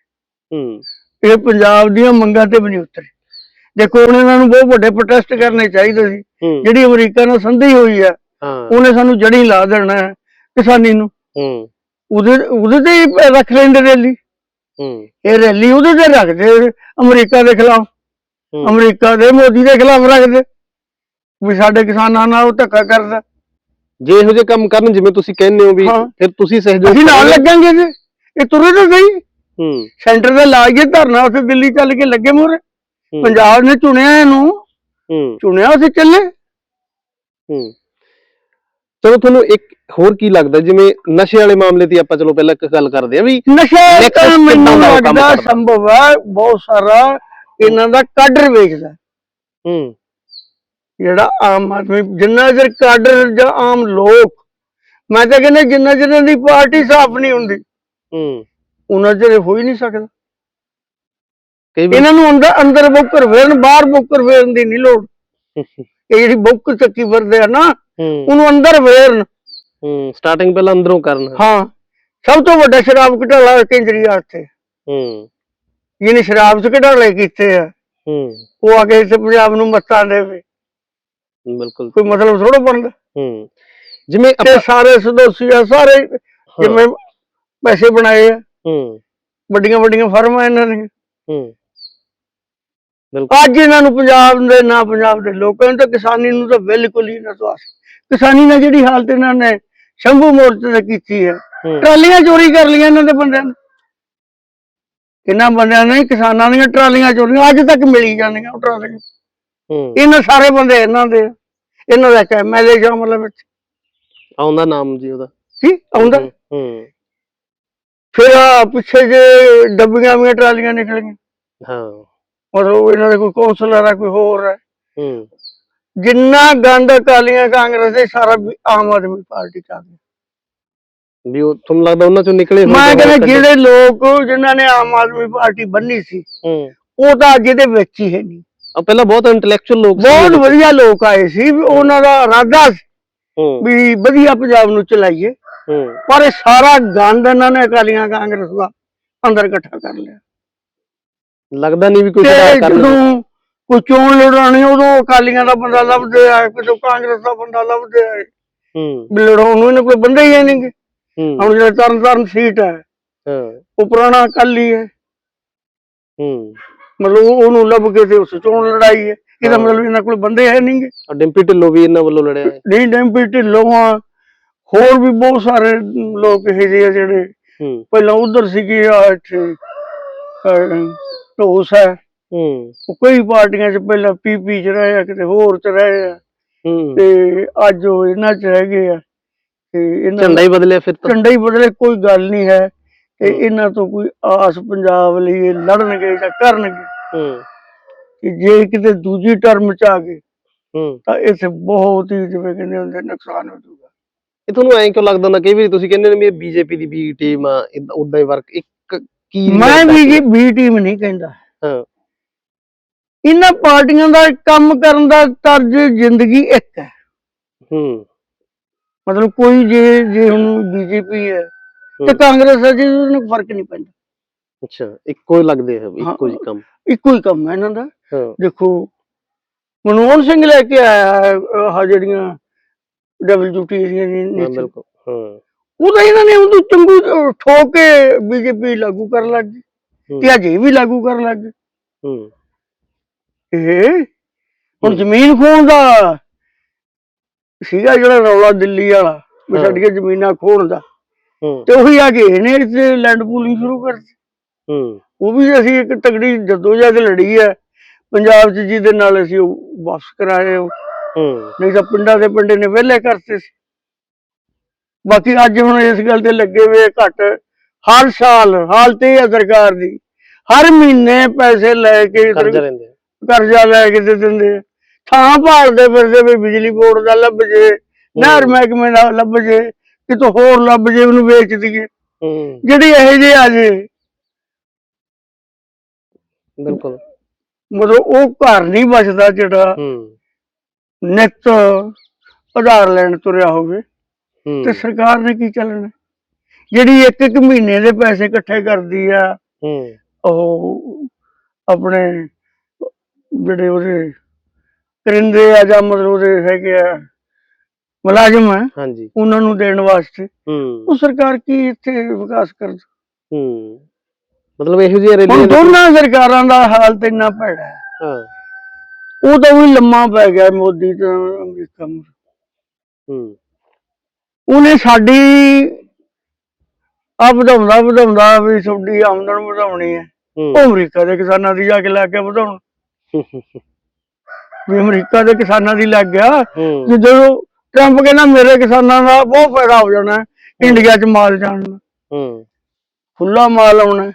ਹੂੰ। ਇਹ ਪੰਜਾਬ ਦੀਆਂ ਮੰਗਾਂ ਤੇ ਵੀ ਨਹੀਂ ਉਤਰੇ। ਦੇਖੋ ਇਹਨਾਂ ਨੂੰ ਬਹੁਤ ਵੱਡੇ ਪ੍ਰੋਟੈਸਟ ਕਰਨੇ ਚਾਹੀਦੇ ਸੀ। ਜਿਹੜੀ ਅਮਰੀਕਾ ਨਾਲ ਸੰਧੀ ਹੋਈ ਹੈ ਹਾਂ। ਉਹਨੇ ਸਾਨੂੰ ਜੜੀ ਲਾ ਦੇਣਾ ਹੈ ਕਿਸਾਨੀ ਨੂੰ। ਹੂੰ। ਉਹਦੇ ਉਹਦੇ ਤੇ ਹੀ ਰੱਖ ਲੈਂਦੇ ਰੈਲੀ। ਹੂੰ। ਇਹ ਰੈਲੀ ਉਹਦੇ ਤੇ ਰੱਖਦੇ ਅਮਰੀਕਾ ਦੇ ਖਿਲਾਫ। ਅਮਰੀਕਾ ਦੇ ਮੋਦੀ ਦੇ ਖਿਲਾਫ ਰੱਖਦੇ। ਵੀ ਸਾਡੇ ਕਿਸਾਨਾਂ ਨਾਲ ਉਹ ਧੱਕਾ ਕਰਦਾ। ਜੇ ਇਹੋ ਜਿਹੇ ਕੰਮ ਕਰਨ ਜਿਵੇਂ ਤੁਸੀਂ ਕਹਿੰਦੇ ਹੋ ਵੀ। ਫਿਰ ਤੁਸੀਂ ਸਹਿਯੋਗ ਅਸੀਂ ਨਾਲ? ਲੱਗਾਂਗੇ ਜੀ ਇਹ ਤੁਰੇ ਤਾਂ ਸਹੀ। ਹੂੰ। ਸੈਂਟਰ ਦੇ ਲਾਗੇ ਧਰਨਾ ਉੱਥੇ ਦਿੱਲੀ ਚੱਲ ਕੇ ਲੱਗੇ ਮੂਹਰੇ। ਹੂੰ, ਪੰਜਾਬ ਨੇ ਚੁਣਿਆ ਇਹਨੂੰ। ਹੂੰ। ਚੁਣਿਆ ਅਸੀਂ ਚੱਲੇ। ਹੂੰ। ਚਲੋ ਤੁਹਾਨੂੰ ਇੱਕ ਹੋਰ ਕੀ ਲੱਗਦਾ? ਜਿਵੇਂ ਨਸ਼ੇ ਵਾਲੇ ਮਾਮਲੇ ਦੀ ਆਪਾਂ ਚਲੋ ਪਹਿਲਾਂ ਇੱਕ ਗੱਲ ਕਰਦੇ ਆ ਵੀ ਨਸ਼ਾ Nexus ਤਾਂ ਕਿੱਦਾਂ ਮੈਨੂੰ ਦਾ ਉਹ ਕੰਮ ਲੱਗਦਾ ਕਰਦਾ? ਸੰਭਵ ਹੈ ਬਹੁਤ ਸਾਰਾ ਇਹਨਾਂ ਦਾ ਕਾਡਰ ਵੇਚਦਾ ਹੂੰ। ਜਿਹੜਾ ਆਮ ਆਦਮੀ ਜਿੰਨਾ ਚਿਰ ਕਾਡਰ ਜਾਂ ਆਮ ਲੋਕ ਮੈਂ ਤਾਂ ਕਹਿੰਦਾ ਜਿੰਨਾ ਚਿਰ ਦੀ ਪਾਰਟੀ ਸਾਫ਼ ਨਹੀਂ ਹੁੰਦੀ ਹੂੰ। ਉਹਨਾਂ ਚਿਰ ਇਹ ਹੋ ਹੀ ਨਹੀਂ ਸਕਦਾ। ਕਈ ਵਾਰ ਇਹਨਾਂ ਨੂੰ ਅੰਦਰ ਅੰਦਰ ਬੁੱਕਰ ਫੇਰਨ ਬਾਹਰ ਬੁੱਕਰ ਫੇਰਨ ਦੀ ਨਹੀਂ ਲੋੜ। ਇਹ ਜਿਹੜੀ ਬੁੱਕ ਚੱਕੀ ਫਿਰਦੇ ਆ ਨਾ ਹੂੰ। ਉਹਨੂੰ ਅੰਦਰ ਫੇਰਨ। ਹੂੰ ਸਟਾਰਟਿੰਗ ਪਹਿਲਾਂ ਅੰਦਰੋਂ ਕਰਨਾ। ਹਾਂ ਸਭ ਤੋਂ ਵੱਡਾ ਸ਼ਰਾਬ ਘਟਾਲਾ ਕੇਂਦਰੀਆ ਇੱਥੇ। ਹੂੰ। ਜਿਹਨੇ ਸ਼ਰਾਬ ਚ ਘਟਾਲੇ ਕੀਤੇ ਆ ਹੂੰ। ਉਹ ਆ ਕੇ ਇਸ ਪੰਜਾਬ ਨੂੰ ਮੱਤਾਂ ਦੇਵੇ ਬਿਲਕੁਲ। ਕੋਈ ਮਤਲਬ ਥੋੜਾ ਬਣਦਾ। ਹੂੰ। ਜਿਵੇਂ ਤੇ ਆਪਾਂ ਸਾਰੇ ਸਦੋਸੀ ਆ ਸਾਰੇ ਜਿਵੇਂ ਪੈਸੇ ਬਣਾਏ ਆ। ਹੂੰ। ਵੱਡੀਆਂ ਵੱਡੀਆਂ ਫਰਮਾਂ ਇਹਨਾਂ ਨੇ ਹੂੰ। ਬਿਲਕੁਲ। ਅੱਜ ਇਹਨਾਂ ਨੂੰ ਪੰਜਾਬ ਦੇ ਨਾ ਪੰਜਾਬ ਦੇ ਲੋਕਾਂ ਨੂੰ ਤਾਂ ਕਿਸਾਨੀ ਨੂੰ ਤਾਂ ਬਿਲਕੁਲ ਹੀ ਨਾ ਸਵਾਸ ਕਿਸਾਨੀ ਨਾਲ ਜਿਹੜੀ ਹਾਲਤ ਇਹਨਾਂ ਨੇ ਸ਼ੰਭੂ ਮੋਰਚੇ ਤੇ ਕੀਤੀ ਹੈ। ਟਰਾਲੀਆਂ ਚੋਰੀ ਕਰ ਲਈਆਂ ਇਹਨਾਂ ਦੇ ਬੰਦਿਆਂ ਨੇ। ਇਹਨਾਂ ਬੰਦਿਆਂ ਨੇ ਕਿਸਾਨਾਂ ਦੀਆਂ ਟਰਾਲੀਆਂ ਚੋਰੀਆਂ ਅੱਜ ਤੱਕ ਮਿਲੀ ਜਾਂਦੀਆਂ ਉਹ ਟਰਾਲੀਆਂ। ਹੂੰ। ਇਹਨਾਂ ਸਾਰੇ ਬੰਦੇ ਇਹਨਾਂ ਦੇ। ਇਹਨਾਂ ਦਾ ਐਮਐਲਏ ਸ਼ਾਮਲ ਵਿੱਚ। ਆਉਂਦਾ ਨਾਮ ਜੀ ਉਹਦਾ। ਸੀ ਆਉਂਦਾ? ਹੂੰ, ਫਿਰ ਪਿੱਛੇ ਜੇ ਡੱਬੀਆਂ ਵੀਆਂ ਟਰਾਲੀਆਂ ਨਿਕਲੀਆਂ। ਹਾਂ। ਮਤਲਬ ਇਹਨਾਂ ਦੇ ਕੋਈ ਕੌਂਸਲਰ ਆ ਕੋਈ ਹੋਰ ਹੂੰ। ਜਿੰਨਾ ਗੰਦ ਅਕਾਲੀਆਂ ਕਾਂਗਰਸ ਦੇ ਸਾਰਾ ਵੀ ਆਮ ਆਦਮੀ ਪਾਰਟੀ ਚ ਆ ਗਿਆ। ਵੀ ਉਹ ਤੁਹਾਨੂੰ ਲੱਗਦਾ ਉਹਨਾਂ ਚੋਂ ਨਿਕਲੇ ਹੋਏ ਮੈਂ ਕਹਿੰਦਾ ਜਿਹੜੇ ਲੋਕ ਜਿਨ੍ਹਾਂ ਨੇ ਆਮ ਆਦਮੀ ਪਾਰਟੀ ਬੰਨੀ ਸੀ ਹੂੰ। ਉਹ ਤਾਂ ਅੱਜ ਇਹਦੇ ਵਿੱਚ ਹੀ ਹੈ ਨਹੀਂ। ਆ ਪਹਿਲਾਂ ਬਹੁਤ ਇੰਟੈਲੈਕਚੁਅਲ ਲੋਕ ਸੀ। ਬਹੁਤ ਵਧੀਆ ਲੋਕ ਆਏ ਸੀ ਉਹਨਾਂ ਦਾ ਇਰਾਦਾ ਸੀ ਵੀ ਵਧੀਆ ਪੰਜਾਬ ਨੂੰ ਚਲਾਈਏ। ਪਰ ਇਹ ਸਾਰਾ ਗੰਦ ਇਹਨਾਂ ਨੇ ਅਕਾਲੀਆਂ ਕਾਂਗਰਸ ਦਾ ਅੰਦਰ ਇਕੱਠਾ ਕਰ ਲਿਆ। ਲੱਗਦਾ ਨਹੀਂ ਵੀ ਕੋਈ ਸੁਧਾਰ ਜਦੋਂ ਕੋਈ ਚੋਣ ਲੜਾਉਣੀ ਉਦੋਂ ਅਕਾਲੀਆਂ ਦਾ ਬੰਦਾ ਲੱਭਦੇ ਆ ਕਿਤੋਂ ਕਾਂਗਰਸ ਦਾ ਬੰਦਾ ਲੱਭਦੇ ਆ। ਹੂੰ। ਲੜਾਉਣ ਨੂੰ ਇਹਨਾਂ ਕੋਈ ਬੰਦੇ ਹੀ ਨਹੀਂਗੇ ਹੂੰ। ਹੁਣ ਜਿਹੜਾ ਤਰਨ ਤਾਰਨ ਸੀਟ ਹੈ ਹਾਂ। ਉਹ ਪੁਰਾਣਾ ਅਕਾਲੀ ਹੈ। ਹੂੰ। ਮਤਲਬ ਉਹ- ਉਹਨੂੰ ਲੱਭ ਕੇ ਤੇ ਉਸ ਚੋਣ ਲੜਾਈ ਹੈ। ਇਹਦਾ। ਮਤਲਬ ਇਹਨਾਂ ਕੋਲ ਬੰਦੇ ਹੈ ਨਹੀਂਗੇ ਡਿੰਪੀ ਢਿੱਲੋਂ ਵੀ ਇਹਨਾਂ ਵੱਲੋਂ ਲੜਿਆ ਹੈ। ਨਹੀਂ ਡੈਂਪੀ ਢਿੱਲੋਂ ਆ। ਹੋਰ ਵੀ ਬਹੁਤ ਸਾਰੇ ਲੋਕ ਇਹ ਜਿਹੇ ਜਿਹੜੇ ਪਹਿਲਾਂ ਉਧਰ ਸੀਗੇ ਆ ਇੱਥੇ ਢੋਸ ਹੈ। ਹੂੰ। ਉਹ ਕਈ ਪਾਰਟੀਆਂ 'ਚ ਪਹਿਲਾਂ ਪੀਪੀ 'ਚ ਰਹੇ ਆ ਕਿਤੇ ਹੋਰ 'ਚ ਰਹੇ ਆ। ਹੂੰ। ਤੇ ਅੱਜ ਉਹ ਇਹਨਾਂ 'ਚ ਹੈਗੇ ਆ। ਤੇ ਇਹਨਾਂ ਝੰਡਾ ਹੀ ਬਦਲਿਆ ਫਿਰ ਤਾਂ। ਝੰਡਾ ਹੀ ਬਦਲੇ ਕੋਈ ਗੱਲ ਨਹੀਂ ਹੈ। ਤੇ। ਇਹਨਾਂ ਤੋਂ ਕੋਈ ਆਸ ਪੰਜਾਬ ਲਈ ਇਹ ਲੜਨਗੇ ਜਾਂ ਕਰਨਗੇ। ਹੂੰ। ਕਿ ਜੇ ਕਿਤੇ ਦੂਜੀ ਟਰਮ 'ਚ ਆ ਗਏ ਹੂੰ। ਤਾਂ ਇੱਥੇ ਬਹੁਤ ਹੀ ਜਿਵੇਂ ਕਹਿੰਦੇ ਹੁੰਦੇ ਨੁਕਸਾਨ ਹੋ ਜਾਊਗਾ। ਇਹ ਤੁਹਾਨੂੰ ਐਂ ਕਿਉਂ ਲੱਗਦਾ ਹੁੰਦਾ ਕਈ ਵਾਰੀ ਤੁਸੀਂ ਕਹਿੰਦੇ ਨੇ ਵੀ ਇਹ ਬੀਜੇਪੀ ਦੀ ਬੀ ਟੀਮ ਆ ਉਦਾਂ ਹੀ ਵਰਕ ਇੱਕ ਕੀ ਮੈਂ ਵੀ ਜੀ ਬੀ ਟੀਮ ਨਹੀਂ ਕਹਿੰਦਾ। ਹਾਂ। ਇਹਨਾਂ ਪਾਰਟੀਆਂ ਦਾ ਕੰਮ ਕਰਨ ਦਾ ਤਰਜ਼ ਜ਼ਿੰਦਗੀ ਇੱਕ ਹੈ। ਹੂੰ। ਮਤਲਬ ਕੋਈ ਜੇ ਜੇ ਹੁਣ ਬੀਜੇਪੀ ਹੈ ਤੇ। ਕਾਂਗਰਸ ਹੈ ਜੀ ਉਹਨੂੰ ਫ਼ਰਕ ਨਹੀਂ ਪੈਂਦਾ। ਅੱਛਾ ਇੱਕੋ ਹੀ ਲੱਗਦੇ ਹੈ ਇੱਕੋ ਹੀ। ਕੰਮ। ਇੱਕੋ ਹੀ ਕੰਮ ਹੈ ਇਹਨਾਂ ਦਾ। ਦੇਖੋ ਮਨਮੋਹਨ ਸਿੰਘ ਲੈ ਕੇ ਆਇਆ ਹੈ ਆਹ ਜਿਹੜੀਆਂ ਡਬਲਯੂਟੀ ਦੀਆਂ ਨੀ- ਹਾਂ ਨੀਤੀ। ਬਿਲਕੁਲ ਹਾਂ। ਉਹ ਤਾਂ ਇਹਨਾਂ ਨੇ ਉਹਨੂੰ ਚੰਗੂ ਠੋਕ ਕੇ ਬੀਜੇਪੀ ਲਾਗੂ ਕਰਨ ਲੱਗ ਗਈ ਤੇ ਅਜੇ ਵੀ ਲਾਗੂ ਕਰਨ ਲੱਗ ਗਏ। ਹੂੰ। ਇਹ? ਹੁਣ। ਜ਼ਮੀਨ ਖੋਣ ਦਾ ਸੀਗਾ ਜਿਹੜਾ ਰੌਲਾ ਦਿੱਲੀ ਵਾਲਾ ਵੀ। ਸਾਡੀਆਂ ਜ਼ਮੀਨਾਂ ਖੋਣ ਦਾ। ਤੇ ਉਹੀ ਆ ਕੇ ਇਹਨੇ ਇੱਥੇ ਲੈਂਡ ਪੂਲਿੰਗ ਸ਼ੁਰੂ ਕਰਤੀ। ਹੂੰ। ਉਹ ਵੀ ਅਸੀਂ ਇੱਕ ਤਗੜੀ ਜਦੋਜਹਿਦ ਲੜੀ ਹੈ। ਪੰਜਾਬ 'ਚ ਜਿਹਦੇ ਨਾਲ ਅਸੀਂ ਉਹ ਵਾਪਸ ਕਰਾਏ। ਹੂੰ। ਨਹੀਂ ਤਾਂ ਪਿੰਡਾਂ ਦੇ ਪਿੰਡੇ ਨੇ ਵਿਹਲੇ ਕਰਤੇ ਸੀ। ਬਾਕੀ ਅੱਜ ਹੁਣ ਇਸ ਗੱਲ ਤੇ ਲੱਗੇ ਹੋਏ ਘੱਟ। ਹਰ ਸਾਲ ਹਾਲਤ ਇਹ ਹੈ ਸਰਕਾਰ ਦੀ। ਹਰ ਮਹੀਨੇ ਪੈਸੇ ਲੈ ਕੇ ਕਰਜ਼ਾ ਲੈਂਦੇ। ਕਰਜ਼ਾ ਲੈ ਕੇ ਦੇ ਦਿੰਦੇ। ਥਾਂ ਭਾਲਦੇ ਫਿਰਦੇ ਵੀ ਬਿਜਲੀ ਬੋਰਡ ਦਾ ਲੱਭ ਜੇ ਨਹਿਰ ਮਹਿਕਮੇ ਦਾ ਲੱਭ ਜੇ ਕਿਤੋਂ ਹੋਰ ਲੱਭ ਜੇ ਉਹਨੂੰ ਵੇਚ ਦਈਏ। ਜਿਹੜੀ ਇਹ ਜੇ ਆ ਜੇ ਬਿਲਕੁਲ। ਮਤਲਬ ਉਹ ਘਰ ਨਹੀਂ ਬਚਦਾ ਜਿਹੜਾ ਨਿਤ ਆਧਾਰ ਲੈਣ ਤੁਰਿਆ ਹੋਵੇ। ਤੇ ਸਰਕਾਰ ਨੇ ਕੀ ਚੱਲਣਾ? ਜਿਹੜੀ ਇੱਕ ਇੱਕ ਮਹੀਨੇ ਦੇ ਪੈਸੇ ਇਕੱਠੇ ਕਰਦੀ ਆ ਉਹ ਆਪਣੇ ਜਿਹੜੇ ਉਹਦੇ ਕਰਿੰਦੇ ਆ ਜਾਂ ਮਤਲਬ ਉਹਦੇ ਹੈਗੇ ਆ ਮੁਲਾਜ਼ਮ ਆ ਹਾਂਜੀ। ਉਹਨਾਂ ਨੂੰ ਦੇਣ ਵਾਸਤੇ। ਉਹ ਸਰਕਾਰ ਕੀ ਇੱਥੇ ਵਿਕਾਸ ਕਰਦੀ ਹੂੰ। ਮਤਲਬ ਇਹੋ ਜਿਹੀ ਹੁਣ ਰੈਲੀਆਂ ਦੋਨਾਂ ਸਰਕਾਰਾਂ ਦਾ ਹਾਲ ਤੇ ਇੰਨਾ ਭੈੜਾ ਹੈ। ਹਾਂ। ਉਹ ਤਾਂ ਵੀ ਲੰਮਾ ਪੈ ਗਿਆ ਮੋਦੀ ਤੇ ਅਮਰੀਕਾ ਨੂੰ ਹੂੰ। ਉਹਨੇ ਸਾਡੀ ਆ ਵਧਾਉਂਦਾ ਵਧਾਉਂਦਾ ਵੀ ਤੁਹਾਡੀ ਆਮਦਨ ਵਧਾਉਣੀ ਹੈ। ਉਹ ਅਮਰੀਕਾ ਦੇ ਕਿਸਾਨਾਂ ਦੀ ਜਾ ਕੇ ਲੱਗ ਗਿਆ ਵਧਾਉਣ। ਵੀ ਅਮਰੀਕਾ ਦੇ ਕਿਸਾਨਾਂ ਦੀ ਲੱਗ ਗਿਆ। ਹੂੰ। ਕਿ ਜਦੋਂ ਟਰੰਪ ਕਹਿੰਦਾ ਮੇਰੇ ਕਿਸਾਨਾਂ ਦਾ ਬਹੁਤ ਫਾਇਦਾ ਹੋ ਜਾਣਾ ਹੈ, ਇੰਡੀਆ 'ਚ ਮਾਲ ਜਾਣ ਹੂੰ। ਖੁੱਲਾ ਮਾਲ ਆਉਣਾ। ਹੈ।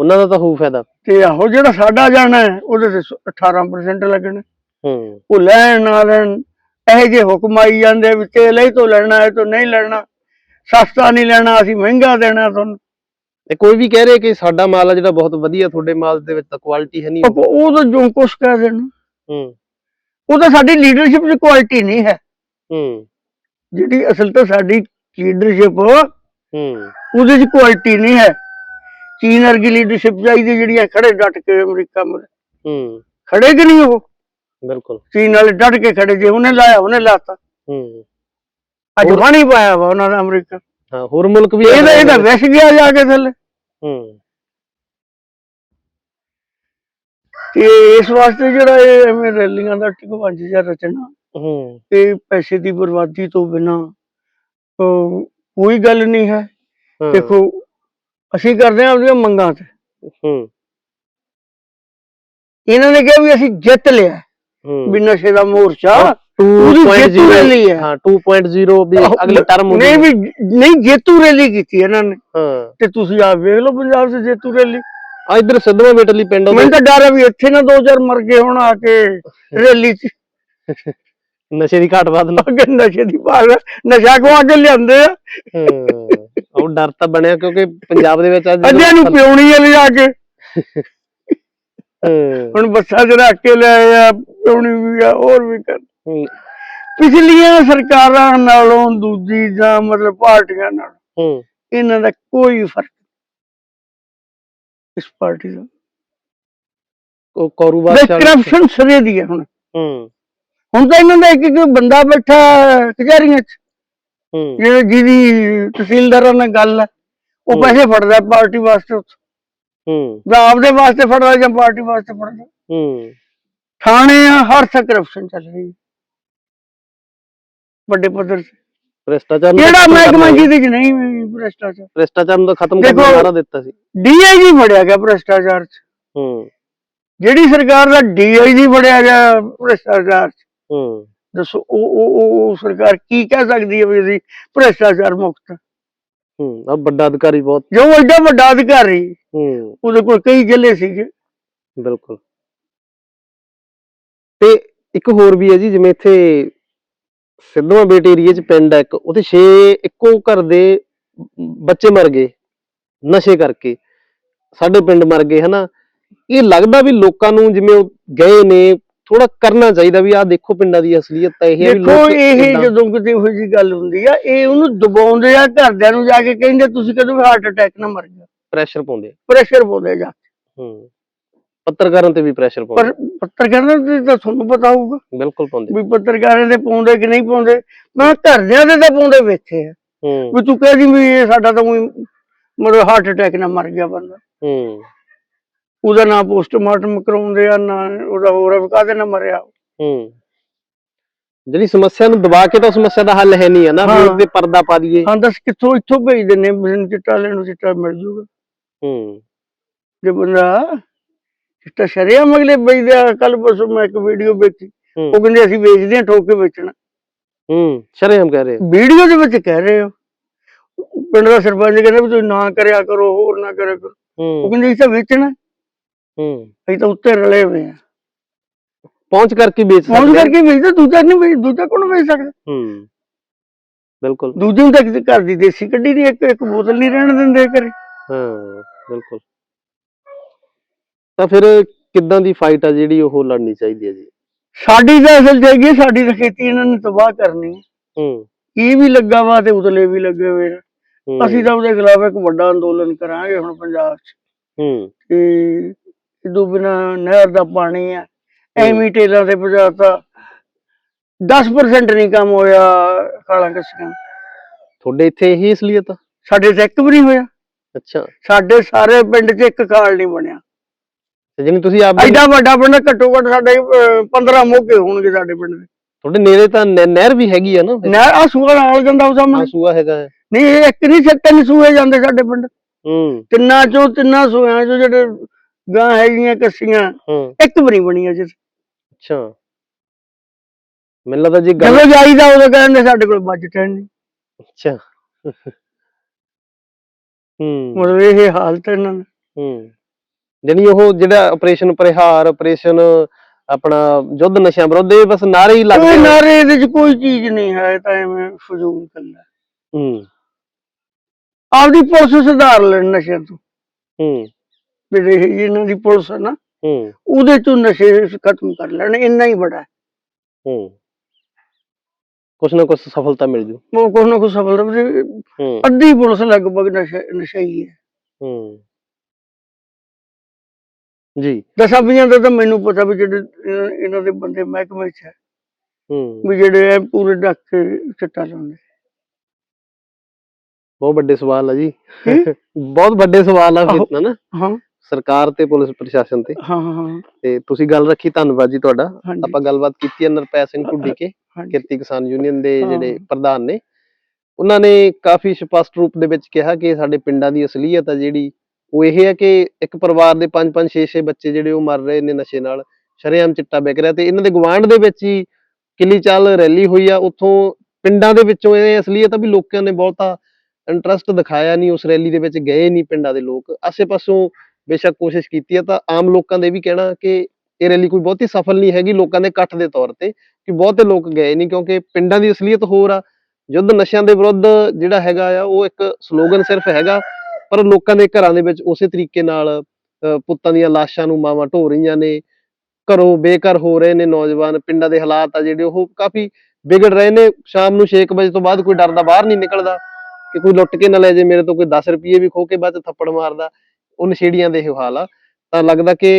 ਉਹਨਾਂ ਦਾ ਤਾਂ ਹੋਊ ਫਾਇਦਾ। ਤੇ ਆਹੋ ਜਿਹੜਾ ਸਾਡਾ ਜਾਣਾ ਹੈ ਉਹਦੇ ਤੇ 18% ਲੱਗਣੇ। ਹੂੰ। ਉਹ ਲੈਣ ਨਾ ਲੈਣ ਇਹੋ ਜਿਹੇ ਹੁਕਮ ਆਈ ਜਾਂਦੇ ਵੀ ਤੇਲ ਇਹ ਤੋਂ ਲੈਣਾ ਹੈ ਤੋਂ ਨਹੀਂ ਲੈਣਾ। ਸਸਤਾ ਨਹੀਂ ਲੈਣਾ ਅਸੀਂ ਮਹਿੰਗਾ ਦੇਣਾ ਤੁਹਾਨੂੰ। ਤੇ ਕੋਈ ਵੀ ਕਹਿ ਰਿਹਾ ਕਿ ਸਾਡਾ ਮਾਲ ਆ ਜਿਹੜਾ ਬਹੁਤ ਵਧੀਆ ਤੁਹਾਡੇ ਮਾਲ ਦੇ ਵਿੱਚ ਤਾਂ ਕੁਆਲਿਟੀ ਹੈ ਨਹੀਂ ਉਹ। ਤਾਂ ਜੋ ਕੁਛ ਕਹਿ ਦੇਣ ਹੂੰ। ਉਹ ਤਾਂ ਸਾਡੀ ਲੀਡਰਸ਼ਿਪ 'ਚ ਕੁਆਲਿਟੀ ਨਹੀਂ ਹੈ। ਹੂੰ। ਜਿਹੜੀ ਅਸਲ ਤਾਂ ਸਾਡੀ ਲੀਡਰਸ਼ਿਪ ਹੂੰ। ਉਹਦੇ 'ਚ ਕੁਆਲਿਟੀ ਨਹੀਂ ਹੈ। ਚੀਨ ਵਰਗੀ ਲੀਡਰਸ਼ਿਪ ਚਾਹੀਦੀ ਜਿਹੜੀ ਖੜੇ ਡਟ ਕੇ ਅਮਰੀਕਾ ਮਰ। ਹੂੰ। ਖੜੇ ਕਿ ਨਹੀਂ ਉਹ? ਬਿਲਕੁਲ। ਚੀਨ ਵਾਲੇ ਡਟ ਕੇ ਖੜੇ ਜੇ ਉਹਨੇ ਲਾਇਆ ਉਹਨੇ ਲਾਤਾ। ਹੂੰ। ਅੱਜ ਪਾਣੀ ਪਾਇਆ ਵਾ ਉਹਨਾਂ ਦਾ ਅਮਰੀਕਾ। ਹਾਂ ਹੋਰ ਮੁਲਕ ਵੀ ਇਹਦਾ ਇਹਦਾ ਵਿਸ ਗਿਆ ਜਾ ਕੇ ਥੱਲੇ। ਹੂੰ। ਤੇ ਇਸ ਵਾਸਤੇ ਜਿਹੜਾ ਇਹ ਐਵੇਂ ਰੈਲੀਆਂ ਦਾ ਟਿਕਵੰਜ ਜਿਹਾ ਰਚਨਾ ਹੂੰ। ਇਹ ਪੈਸੇ ਦੀ ਬਰਬਾਦੀ ਤੋਂ ਬਿਨਾ ਕੋਈ ਗੱਲ ਨਹੀਂ ਹੈ। ਦੇਖੋ ਅਸੀਂ ਕਰਦੇ ਹਾਂ ਆਪਣੀਆਂ ਮੰਗਾਂ ਤੇ। ਹੂੰ। ਇਹਨਾਂ ਨੇ ਕਿਹਾ ਵੀ ਅਸੀਂ ਜਿੱਤ ਲਿਆ। ਵੀ ਨਸ਼ੇ ਦਾ ਮੋਰਚਾ ਪੂਰੀ ਜੇਤੂ 2.0 ਰੈਲੀ ਹੈ। ਹਾਂ 2.0 ਵੀ ਅਗਲੇ ਟਰਮ ਨਹੀਂ ਵੀ ਨਹੀਂ ਜੇਤੂ ਰੈਲੀ ਕੀਤੀ ਇਹਨਾਂ ਨੇ। ਹਾਂ। ਤੇ ਤੁਸੀਂ ਆਪ ਵੇਖ ਲਓ ਪੰਜਾਬ 'ਚ ਜੇਤੂ ਰੈਲੀ। ਆ ਇਧਰ ਸਿੱਧਵਾਂ ਬੇਟਲੀ ਪਿੰਡ ਆਉਂਦਾ ਮੈਨੂੰ ਤਾਂ ਡਰ ਹੈ ਵੀ ਇੱਥੇ ਨਾ ਦੋ ਚਾਰ ਮਰ ਗਏ ਹੁਣ ਆ ਕੇ ਰੈਲੀ 'ਚ। ਨਸ਼ੇ ਦੀ ਘਾਟ ਨਸ਼ੇ ਦੀ ਭਾਲ ਨਸ਼ਾ ਕੋ ਅੱਗੇ ਲਿਆਂਦੇ ਆ? ਉਹ ਡਰ ਤਾਂ ਬਣਿਆ ਕਿਉਂਕਿ ਪੰਜਾਬ ਦੇ ਵਿੱਚ ਅੱਜ ਅੱਧਿਆਂ ਨੂੰ ਪਿਉਣੀ ਆ ਲਿਜਾ ਕੇ। ਹੁਣ ਬੱਸਾਂ 'ਚ ਰੱਖ ਕੇ ਲਿਆਏ ਆ ਪਿਉਣੀ ਵੀ ਆ ਹੋਰ ਵੀ ਕਰ ਹੂੰ, ਪਿਛਲੀਆਂ ਸਰਕਾਰਾਂ ਨਾਲੋਂ ਦੂਜੀ ਜਾਂ ਮਤਲਬ ਪਾਰਟੀਆਂ ਨਾਲ ਹੂੰ। ਇਹਨਾਂ ਦਾ ਕੋਈ ਫ਼ਰਕ। ਇਸ ਪਾਰਟੀ ਦਾ। ਉਹ ਕਾਰੋਬਾਰ ਚੱਲ ਕਰਪਸ਼ਨ ਸਰੇ ਦੀ ਹੈ ਹੁਣ। ਹੂੰ। ਹੁਣ ਤਾਂ ਇਹਨਾਂ ਦਾ ਇੱਕ ਇੱਕ ਬੰਦਾ ਬੈਠਾ ਕਚਹਿਰੀਆਂ 'ਚ। ਹੂੰ। ਜਿਹੜੇ ਜਿਹਦੀ ਤਹਿਸੀਲਦਾਰਾਂ ਨਾਲ ਗੱਲ ਹੈ ਉਹ। ਪੈਸੇ ਫੜਦਾ ਪਾਰਟੀ ਵਾਸਤੇ ਉੱਥੋਂ। ਹੂੰ। ਜਾਂ ਆਪਦੇ ਵਾਸਤੇ ਫੜਦਾ ਜਾਂ ਪਾਰਟੀ ਵਾਸਤੇ ਫੜਦਾ। ਹੂੰ। ਥਾਣੇ ਆ ਹਰ ਥਾਂ ਕਰਪਸ਼ਨ ਚੱਲ ਰਹੀ ਹੈ। ਵੱਡੇ ਪੱਧਰ 'ਤੇ। ਭ੍ਰਿਸ਼ਟਾਚਾਰ ਨੂੰ ਕਿਹੜਾ ਮਹਿਕਮਾ ਜਿਹਦੇ 'ਚ ਨਹੀਂ ਭ੍ਰਿਸ਼ਟਾਚਾਰ? ਭ੍ਰਿਸ਼ਟਾਚਾਰ ਨੂੰ ਤਾਂ ਖਤਮ ਕਰਨ ਦਾ ਦੇਖੋ- ਨਾਰਾ ਦਿੱਤਾ ਸੀ। ਡੀਆਈਜੀ ਫੜਿਆ ਗਿਆ ਭ੍ਰਿਸ਼ਟਾਚਾਰ 'ਚ। ਹੂੰ। ਜਿਹੜੀ ਸਰਕਾਰ ਦਾ ਡੀਆਈਜੀ ਫੜਿਆ ਗਿਆ ਭ੍ਰਿਸ਼ਟਾਚਾਰ 'ਚ। ਹੂੰ। ਦੱਸੋ ਉਹ ਉਹ ਉਹ- ਉਹ ਸਰਕਾਰ ਕੀ ਕਹਿ ਸਕਦੀ ਹੈ ਵੀ ਅਸੀਂ ਭ੍ਰਿਸ਼ਟਾਚਾਰ ਮੁਕਤ ਹਾਂ? ਹੂੰ ਆ ਵੱਡਾ ਅਧਿਕਾਰੀ ਬਹੁਤ। ਜੋ ਐਡਾ ਵੱਡਾ ਅਧਿਕਾਰੀ ਹੂੰ। ਉਹਦੇ ਕੋਲ ਕਈ ਜ਼ਿਲ੍ਹੇ ਸੀਗੇ। ਬਿਲਕੁਲ। ਤੇ ਇੱਕ ਹੋਰ ਵੀ ਹੈ ਜੀ ਜਿਵੇਂ ਇੱਥੇ ਸਿੱਧਵਾਂ ਬੇਟ ਏਰੀਏ ਚ ਪਿੰਡ ਹੈ ਇੱਕ ਉੱਥੇ 6 ਇੱਕੋ ਘਰ ਦੇ ਬੱਚੇ ਮਰ ਗਏ ਨਸ਼ੇ ਕਰਕੇ ਸਾਡੇ ਪਿੰਡ ਮਰ ਗਏ ਹਨਾ ਇਹ ਲੱਗਦਾ ਵੀ ਲੋਕਾਂ ਨੂੰ ਜਿਵੇਂ ਉਹ ਗਏ ਨੇ ਥੋੜਾ ਕਰਨਾ ਚਾਹੀਦਾ ਵੀ ਆਹ ਦੇਖੋ ਪਿੰਡਾਂ ਦੀ ਅਸਲੀਅਤ ਤਾਂ ਇਹ ਹੈ ਵੀ ਦੇਖੋ ਲੋਕ ਇਹ ਜਦੋਂ ਕਿਤੇ ਇਹੋ ਜੀ ਗੱਲ ਹੁੰਦੀ ਆ ਇਹ ਉਹਨੂੰ ਦਬਾਉਂਦੇ ਆ ਘਰਦਿਆਂ ਨੂੰ ਜਾ ਕੇ ਕਹਿੰਦੇ ਤੁਸੀਂ ਕਦੋਂ ਹਾਰਟ ਅਟੈਕ ਨਾਲ ਮਰ ਗਏ ਪ੍ਰੈਸ਼ਰ ਪਾਉਂਦੇ। ਪ੍ਰੈਸ਼ਰ ਪਾਉਂਦੇ ਜਾ ਕੇ। ਹੂੰ ਪੱਤਰਕਾਰਾਂ ਤੇ ਵੀ ਪ੍ਰੈਸ਼ਰ ਪਰ ਪਾਉਂਦੇ ਪੱਤਰਕਾਰਾਂ ਦੇ ਤਾਂ ਤੁਹਾਨੂੰ ਪਤਾ ਹੋਊਗਾ ਬਿਲਕੁਲ ਪਾਉਂਦੇ। ਵੀ ਪੱਤਰਕਾਰਾਂ ਦੇ ਪਾਉਂਦੇ ਕਿ ਨਹੀਂ ਪਾਉਂਦੇ। ਮੈਂ ਘਰਦਿਆਂ ਦੇ ਤਾਂ ਪਾਉਂਦੇ ਵੇਖੇ ਆ। ਹੂੰ। ਵੀ ਤੂੰ ਕਹਿ ਦੀ ਵੀ ਇਹ ਸਾਡਾ ਤਾਂ ਊਂ ਮਤਲਬ ਹਾਰਟ ਅਟੈਕ ਨਾਲ ਮਰ ਗਿਆ ਬੰਦਾ। ਹੂੰ। ਉਹਦਾ ਨਾਂ ਪੋਸਟਮਾਰਟਮ ਕਰਾਉਂਦੇ ਆ ਨਾ ਉਹਦਾ ਹੋਰ ਆ ਵੀ ਕਾਹਦੇ ਨਾਲ ਮਰਿਆ? ਹੂੰ। ਜਿਹੜੀ ਸਮੱਸਿਆ ਨੂੰ ਦਬਾ ਕੇ ਤਾਂ ਸਮੱਸਿਆ ਦਾ ਹੱਲ ਹੈ ਨਹੀਂ ਹੈ ਨਾ ਹਾਂ। ਉਹਦੇ ਪਰਦਾ ਪਾ ਦਈਏ। ਹਾਂ ਦੱਸ ਕਿੱਥੋਂ ਇੱਥੋਂ ਭੇਜ ਦਿੰਨੇ ਬਿਨ ਚਿੱਟਾ ਲੈਣ ਨੂੰ ਚਿੱਟਾ ਮਿਲ ਜੂਗਾ। ਹੂੰ। ਜੇ ਬੰਦਾ ਚਿੱਟਾ ਸ਼ਰਿਆਮ ਅਗਲੇ ਵੇਚਦੇ ਆ ਕੱਲ ਪਰਸੋਂ ਮੈਂ ਇੱਕ ਵੀਡੀਓ ਵੇਖੀ। ਉਹ ਕਹਿੰਦੇ ਅਸੀਂ ਵੇਚਦੇ ਆ ਠੋਕ ਕੇ ਵੇਚਣਾ। ਹੂੰ ਸ਼ਰੇਆਮ ਕਹਿ ਰਹੇ। ਵੀਡੀਓ ਦੇ ਵਿੱਚ ਕਹਿ ਰਹੇ ਹੋ। ਪਿੰਡ ਦਾ ਸਰਪੰਚ ਕਹਿੰਦਾ ਵੀ ਤੁਸੀਂ ਨਾ ਕਰਿਆ ਕਰੋ ਹੋਰ ਨਾ ਕਰਿਆ ਕਰੋ। ਉਹ ਕਹਿੰਦੇ ਅਸੀਂ ਤਾਂ ਵੇਚਣਾ। ਹੂੰ। ਅਸੀਂ ਤਾਂ ਉੱਤੇ ਰਲੇ ਹੋਏ ਆ ਪਹੁੰਚ ਕਰਕੇ ਵੇਚ ਪਹੁੰਚ ਸਕਦੇ ਆ। ਕਰਕੇ ਵੇਚਦਾ ਦੂਜਾ ਨਹੀਂ ਵੇਚ ਦੂਜਾ ਕੌਣ ਵੇਚ ਸਕਦਾ? ਹੂੰ। ਬਿਲਕੁਲ। ਦੂਜੇ ਨੂੰ ਤਾਂ ਘਰ ਦੀ ਦੇਸੀ ਕੱਢੀ ਦੀ ਇੱਕ ਇੱਕ ਬੋਤਲ ਨਹੀਂ ਰਹਿਣ ਦਿੰਦੇ ਘਰੇ। ਹਾਂ ਬਿਲਕੁਲ। ਤਾਂ ਫਿਰ ਕਿੱਦਾਂ ਦੀ ਫਾਈਟ ਆ ਜਿਹੜੀ ਉਹ ਲੜਨੀ ਚਾਹੀਦੀ ਹੈ ਜੀ? ਸਾਡੀ ਤਾਂ ਅਸਲ ਜਾਈਏ ਸਾਡੀ ਤਾਂ ਖੇਤੀ ਇਹਨਾਂ ਨੇ ਤਬਾਹ ਕਰਨੀ ਹੈ। ਹੂੰ। ਇਹ ਵੀ ਲੱਗਾ ਵਾ ਤੇ ਉਤਲੇ ਵੀ ਲੱਗੇ ਹੋਏ ਅਸੀਂ ਤਾਂ ਉਹਦੇ ਖਿਲਾਫ ਇੱਕ ਵੱਡਾ ਅੰਦੋਲਨ ਕਰਾਂਗੇ ਹੁਣ ਪੰਜਾਬ 'ਚ। ਹੂੰ। ਤੇ ਇਦੋਂ ਬਿਨਾ ਨਹਿਰ ਦਾ ਪਾਣੀ ਆ ਐਵੇਂ ਟੇਲਾਂ ਤੇ ਪਹੁੰਚਾਤਾ 10% ਨਹੀਂ ਕੰਮ ਹੋਇਆ ਖਾਲਾਂ ਕੱਸੀਆਂ ਤੁਹਾਡੇ ਇੱਥੇ ਇਹੀ ਅਸਲੀਅਤ ਸਾਡੇ ਤੇ ਇੱਕ ਵੀ ਨਹੀਂ ਹੋਇਆ। ਅੱਛਾ। ਸਾਡੇ ਸਾਰੇ ਪਿੰਡ 'ਚ ਇੱਕ ਖਾਲ ਨਹੀਂ ਬਣਿਆ। ਤੇ ਜਿਵੇਂ ਤੁਸੀਂ ਆਪ ਐਡਾ ਵੱਡਾ ਪਿੰਡ ਘੱਟੋ ਘੱਟ ਸਾਡੇ ਅਹ, 15 ਮੋਗੇ ਹੋਣਗੇ ਸਾਡੇ ਪਿੰਡ ਦੇ। ਤੁਹਾਡੇ ਨੇੜੇ ਤਾਂ ਨਹਿ- ਨਹਿਰ ਵੀ ਹੈਗੀ ਆ ਨਾ? ਨਾ ਆ ਸੂਆ ਨਾਲ ਜਾਂਦਾ ਉਹ ਸਾਹਮਣੇ। ਸੂਆ ਹੈਗਾ। ਹੈ। ਨਹੀਂ ਇਹ ਇੱਕ ਨਹੀਂ ਸੇ ਤਿੰਨ ਸੂਏ ਜਾਂਦੇ ਸਾਡੇ ਪਿੰਡ। ਹੂੰ। ਤਿੰਨਾਂ ਚੋਂ ਤਿੰਨਾਂ ਸੂਆਂ ਚੋਂ ਜਿਹੜੇ ਗਾਂ ਹੈਗੀਆਂ ਕੱਸੀਆਂ ਹੂੰ। ਇੱਕ ਵੀ ਨਹੀਂ ਬਣੀਆਂ ਜਿਸ ਅੱਛਾ। ਮੈਨੂੰ ਲੱਗਦਾ ਜੀ ਗੱਲ ਜਦੋਂ ਜਾਈਦਾ ਉਦੋਂ ਕਹਿੰਦੇ ਸਾਡੇ ਕੋਲ ਬਜਟ ਹੈ ਨਹੀਂ। ਅੱਛਾ। ਹੂੰ। ਮਤਲਬ ਇਹ ਹਾਲਤ ਹੈ ਇਹਨਾਂ ਦੀ। ਹੂੰ। ਜਾਣੀ ਉਹ ਜਿਹੜਾ ਆਪਰੇਸ਼ਨ ਪਰਿਹਾਰ ਆਪਰੇਸ਼ਨ ਆਪਣਾ ਯੁੱਧ ਨਸ਼ਿਆਂ ਵਿਰੁੱਧ ਇਹ ਬਸ ਨਾਰੇ ਹੀ ਲੱਗਦੇ ਕੋਈ ਨੇ। ਨਾਰੇ ਇਹਦੇ ਚ ਕੋਈ ਚੀਜ਼ ਨਹੀਂ ਹੈ ਇਹ ਤਾਂ ਐਵੇਂ ਫਜ਼ੂਲ ਗੱਲਾਂ ਹੂੰ। ਆਪਦੀ ਪੁਲਿਸ ਸੁਧਾਰ ਲੈਣ ਨਸ਼ਿਆਂ ਤੋਂ। ਹੂੰ। ਜਿਹੜੇ ਇਹ ਇਹਨਾਂ ਦੀ ਪੁਲਿਸ ਹੈ ਨਾ ਹੂੰ। ਉਹਦੇ ਚੋਂ ਨਸ਼ੇ ਖਤਮ ਕਰ ਲੈਣ ਇੰਨਾ ਹੀ ਬੜਾ ਹੈ। ਹੂੰ। ਕੁਛ ਨਾ ਕੁਛ ਸਫਲਤਾ ਮਿਲ ਜੂ। ਉਹ ਕੋਈ ਨਾ ਕੋਈ ਸਫਲ ਰਵੇ ਹੂੰ। ਅੱਧੀ ਪੁਲਿਸ ਲਗਭਗ ਨਸ਼ੇ ਨਸ਼ਈ ਹੈ। ਹੂੰ। ਜੀ। ਦਸਾਂ ਵੀਹਾਂ ਦਾ ਤਾਂ ਮੈਨੂੰ ਪਤਾ ਵੀ ਜਿਹੜੇ ਅਹ, ਇਹਨਾਂ ਦੇ ਬੰਦੇ ਮਹਿਕਮੇ ਚ ਹੈ। ਹੂੰ। ਵੀ ਜਿਹੜੇ ਇਹ ਪੂਰੇ ਡੱਕ ਕੇ ਚਿੱਟਾ ਲਾਉਂਦੇ ਬਹੁਤ ਵੱਡੇ ਸਵਾਲ ਆ ਜੀ? ਬਹੁਤ ਵੱਡੇ ਸਵਾਲ ਆ ਆਹੋ। ਫਿਰ ਨਾ। ਹਾਂ। ਸਰਕਾਰ ਤੇ ਪੁਲਿਸ ਪ੍ਰਸ਼ਾਸਨ ਤੇ। ਹਾਂ ਹਾਂ, ਹਾਂ। ਤੇ ਤੁਸੀਂ ਗੱਲ ਰੱਖੀ ਧੰਨਵਾਦ ਜੀ ਤੁਹਾਡਾ। ਹਾਂਜੀ। ਆਪਾਂ ਗੱਲਬਾਤ ਕੀਤੀ ਹੈ ਨਰਪੈ ਸਿੰਘ ਢੁੱਡੀ ਕੇ ਹਾਂਜੀ। ਕਿਰਤੀ ਕਿਸਾਨ ਯੂਨੀਅਨ ਦੇ ਹਾਂ। ਜਿਹੜੇ ਪ੍ਰਧਾਨ ਨੇ। ਉਹਨਾਂ ਨੇ ਕਾਫੀ ਸਪਸ਼ਟ ਰੂਪ ਦੇ ਵਿੱਚ ਕਿਹਾ ਕਿ ਸਾਡੇ ਪਿੰਡਾਂ ਦੀ ਅਸਲੀਅਤ ਆ ਜਿਹੜੀ ਉਹ ਇਹ ਹੈ ਕਿ ਇੱਕ ਪਰਿਵਾਰ ਦੇ 5-5 6-6 ਬੱਚੇ ਜਿਹੜੇ ਉਹ ਮਰ ਰਹੇ ਨੇ ਨਸ਼ੇ ਨਾਲ, ਸ਼ਰੇਆਮ ਚਿੱਟਾ ਵਿਕ ਰਿਹਾ ਤੇ ਇਹਨਾਂ ਦੇ ਗਵਾਂਢ ਦੇ ਵਿੱਚ ਹੀ ਕਿੱਲੀ ਚਾਲ ਰੈਲੀ ਹੋਈ ਆ, ਉੱਥੋਂ ਪਿੰਡਾਂ ਦੇ ਵਿੱਚੋਂ ਇਹ ਅਸਲੀਅਤ ਆ ਵੀ ਲੋਕਾਂ ਨੇ ਬਹੁਤਾ ਇੰਟਰਸਟ ਦਿਖਾਇਆ ਨਹੀਂ, ਉਸ ਰੈਲੀ ਦੇ ਵਿੱਚ ਗਏ ਨਹੀਂ ਪਿੰਡਾਂ ਦੇ ਲੋਕ, ਆਸੇ-ਪਾਸੋਂ ਬੇਸ਼ੱਕ ਕੋਸ਼ਿਸ਼ ਕੀਤੀ ਆ ਤਾਂ ਆਮ ਲੋਕਾਂ ਦੇ ਵੀ ਕਹਿਣਾ ਕਿ ਇਹ ਰੈਲੀ ਕੋਈ ਬਹੁਤੀ ਸਫਲ ਨਹੀਂ ਹੈਗੀ ਲੋਕਾਂ ਦੇ ਇਕੱਠ ਦੇ ਤੌਰ ਤੇ, ਕਿ ਬਹੁਤੇ ਲੋਕ ਗਏ ਨਹੀਂ ਕਿਉਂਕਿ ਪਿੰਡਾਂ ਦੀ ਅਸਲੀਅਤ ਹੋਰ ਆ, ਯੁੱਧ ਨਸ਼ਿਆਂ ਦੇ ਵਿਰੁੱਧ ਜਿਹੜਾ ਹੈਗਾ ਆ, ਉਹ ਇੱਕ ਸਲੋਗਨ ਸਿਰਫ ਹੈਗਾ ਪਰ ਲੋਕਾਂ ਦੇ ਘਰਾਂ ਦੇ ਵਿੱਚ ਉਸੇ ਤਰੀਕੇ ਨਾਲ ਪੁੱਤਾਂ ਦੀਆਂ ਲਾਸ਼ਾਂ ਨੂੰ ਮਾਵਾਂ ਢੋ ਰਹੀਆਂ ਨੇ, ਘਰੋਂ ਬੇਘਰ ਹੋ ਰਹੇ ਨੇ ਨੌਜਵਾਨ, ਪਿੰਡਾਂ ਦੇ ਹਾਲਾਤ ਆ ਜਿਹੜੇ ਉਹ ਕਾਫੀ ਵਿਗੜ ਰਹੇ ਨੇ, ਸ਼ਾਮ ਨੂੰ 6 ਵਜੇ ਤੋਂ ਬਾਅਦ ਕੋਈ ਡਰਦਾ ਬਾਹਰ ਨਹੀਂ ਨਿਕਲਦਾ ਕਿ ਕੋਈ ਲੁੱਟ ਕੇ ਨਾ ਲੈ ਜੇ ਮੇਰੇ ਤੋਂ ਕੋਈ 10 ਰੁਪਏ ਵੀ ਖੋ ਕੇ ਬਾਅਦ ਚ ਥੱਪੜ ਮਾਰਦਾ, ਉਹ ਨਸ਼ੇੜੀਆਂ ਦੇ ਇਹ ਹਾਲ ਆ। ਤਾਂ ਲੱਗਦਾ ਕਿ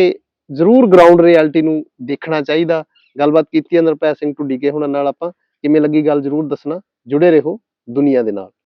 ਜ਼ਰੂਰ ਗਰਾਊਂਡ ਰਿਐਲਿਟੀ ਨੂੰ ਦੇਖਣਾ ਚਾਹੀਦਾ। ਗੱਲਬਾਤ ਕੀਤੀ ਹੈ ਨਰਪੈ ਸਿੰਘ ਟੁੱਡੀ ਕੇ ਹੁਣਾਂ ਨਾਲ ਆਪਾਂ, ਕਿਵੇਂ ਲੱਗੀ ਗੱਲ ਜ਼ਰੂਰ ਦੱਸਣਾ। ਜੁੜੇ ਰਹੋ ਦੁਨੀਆ ਦੇ ਨਾਲ।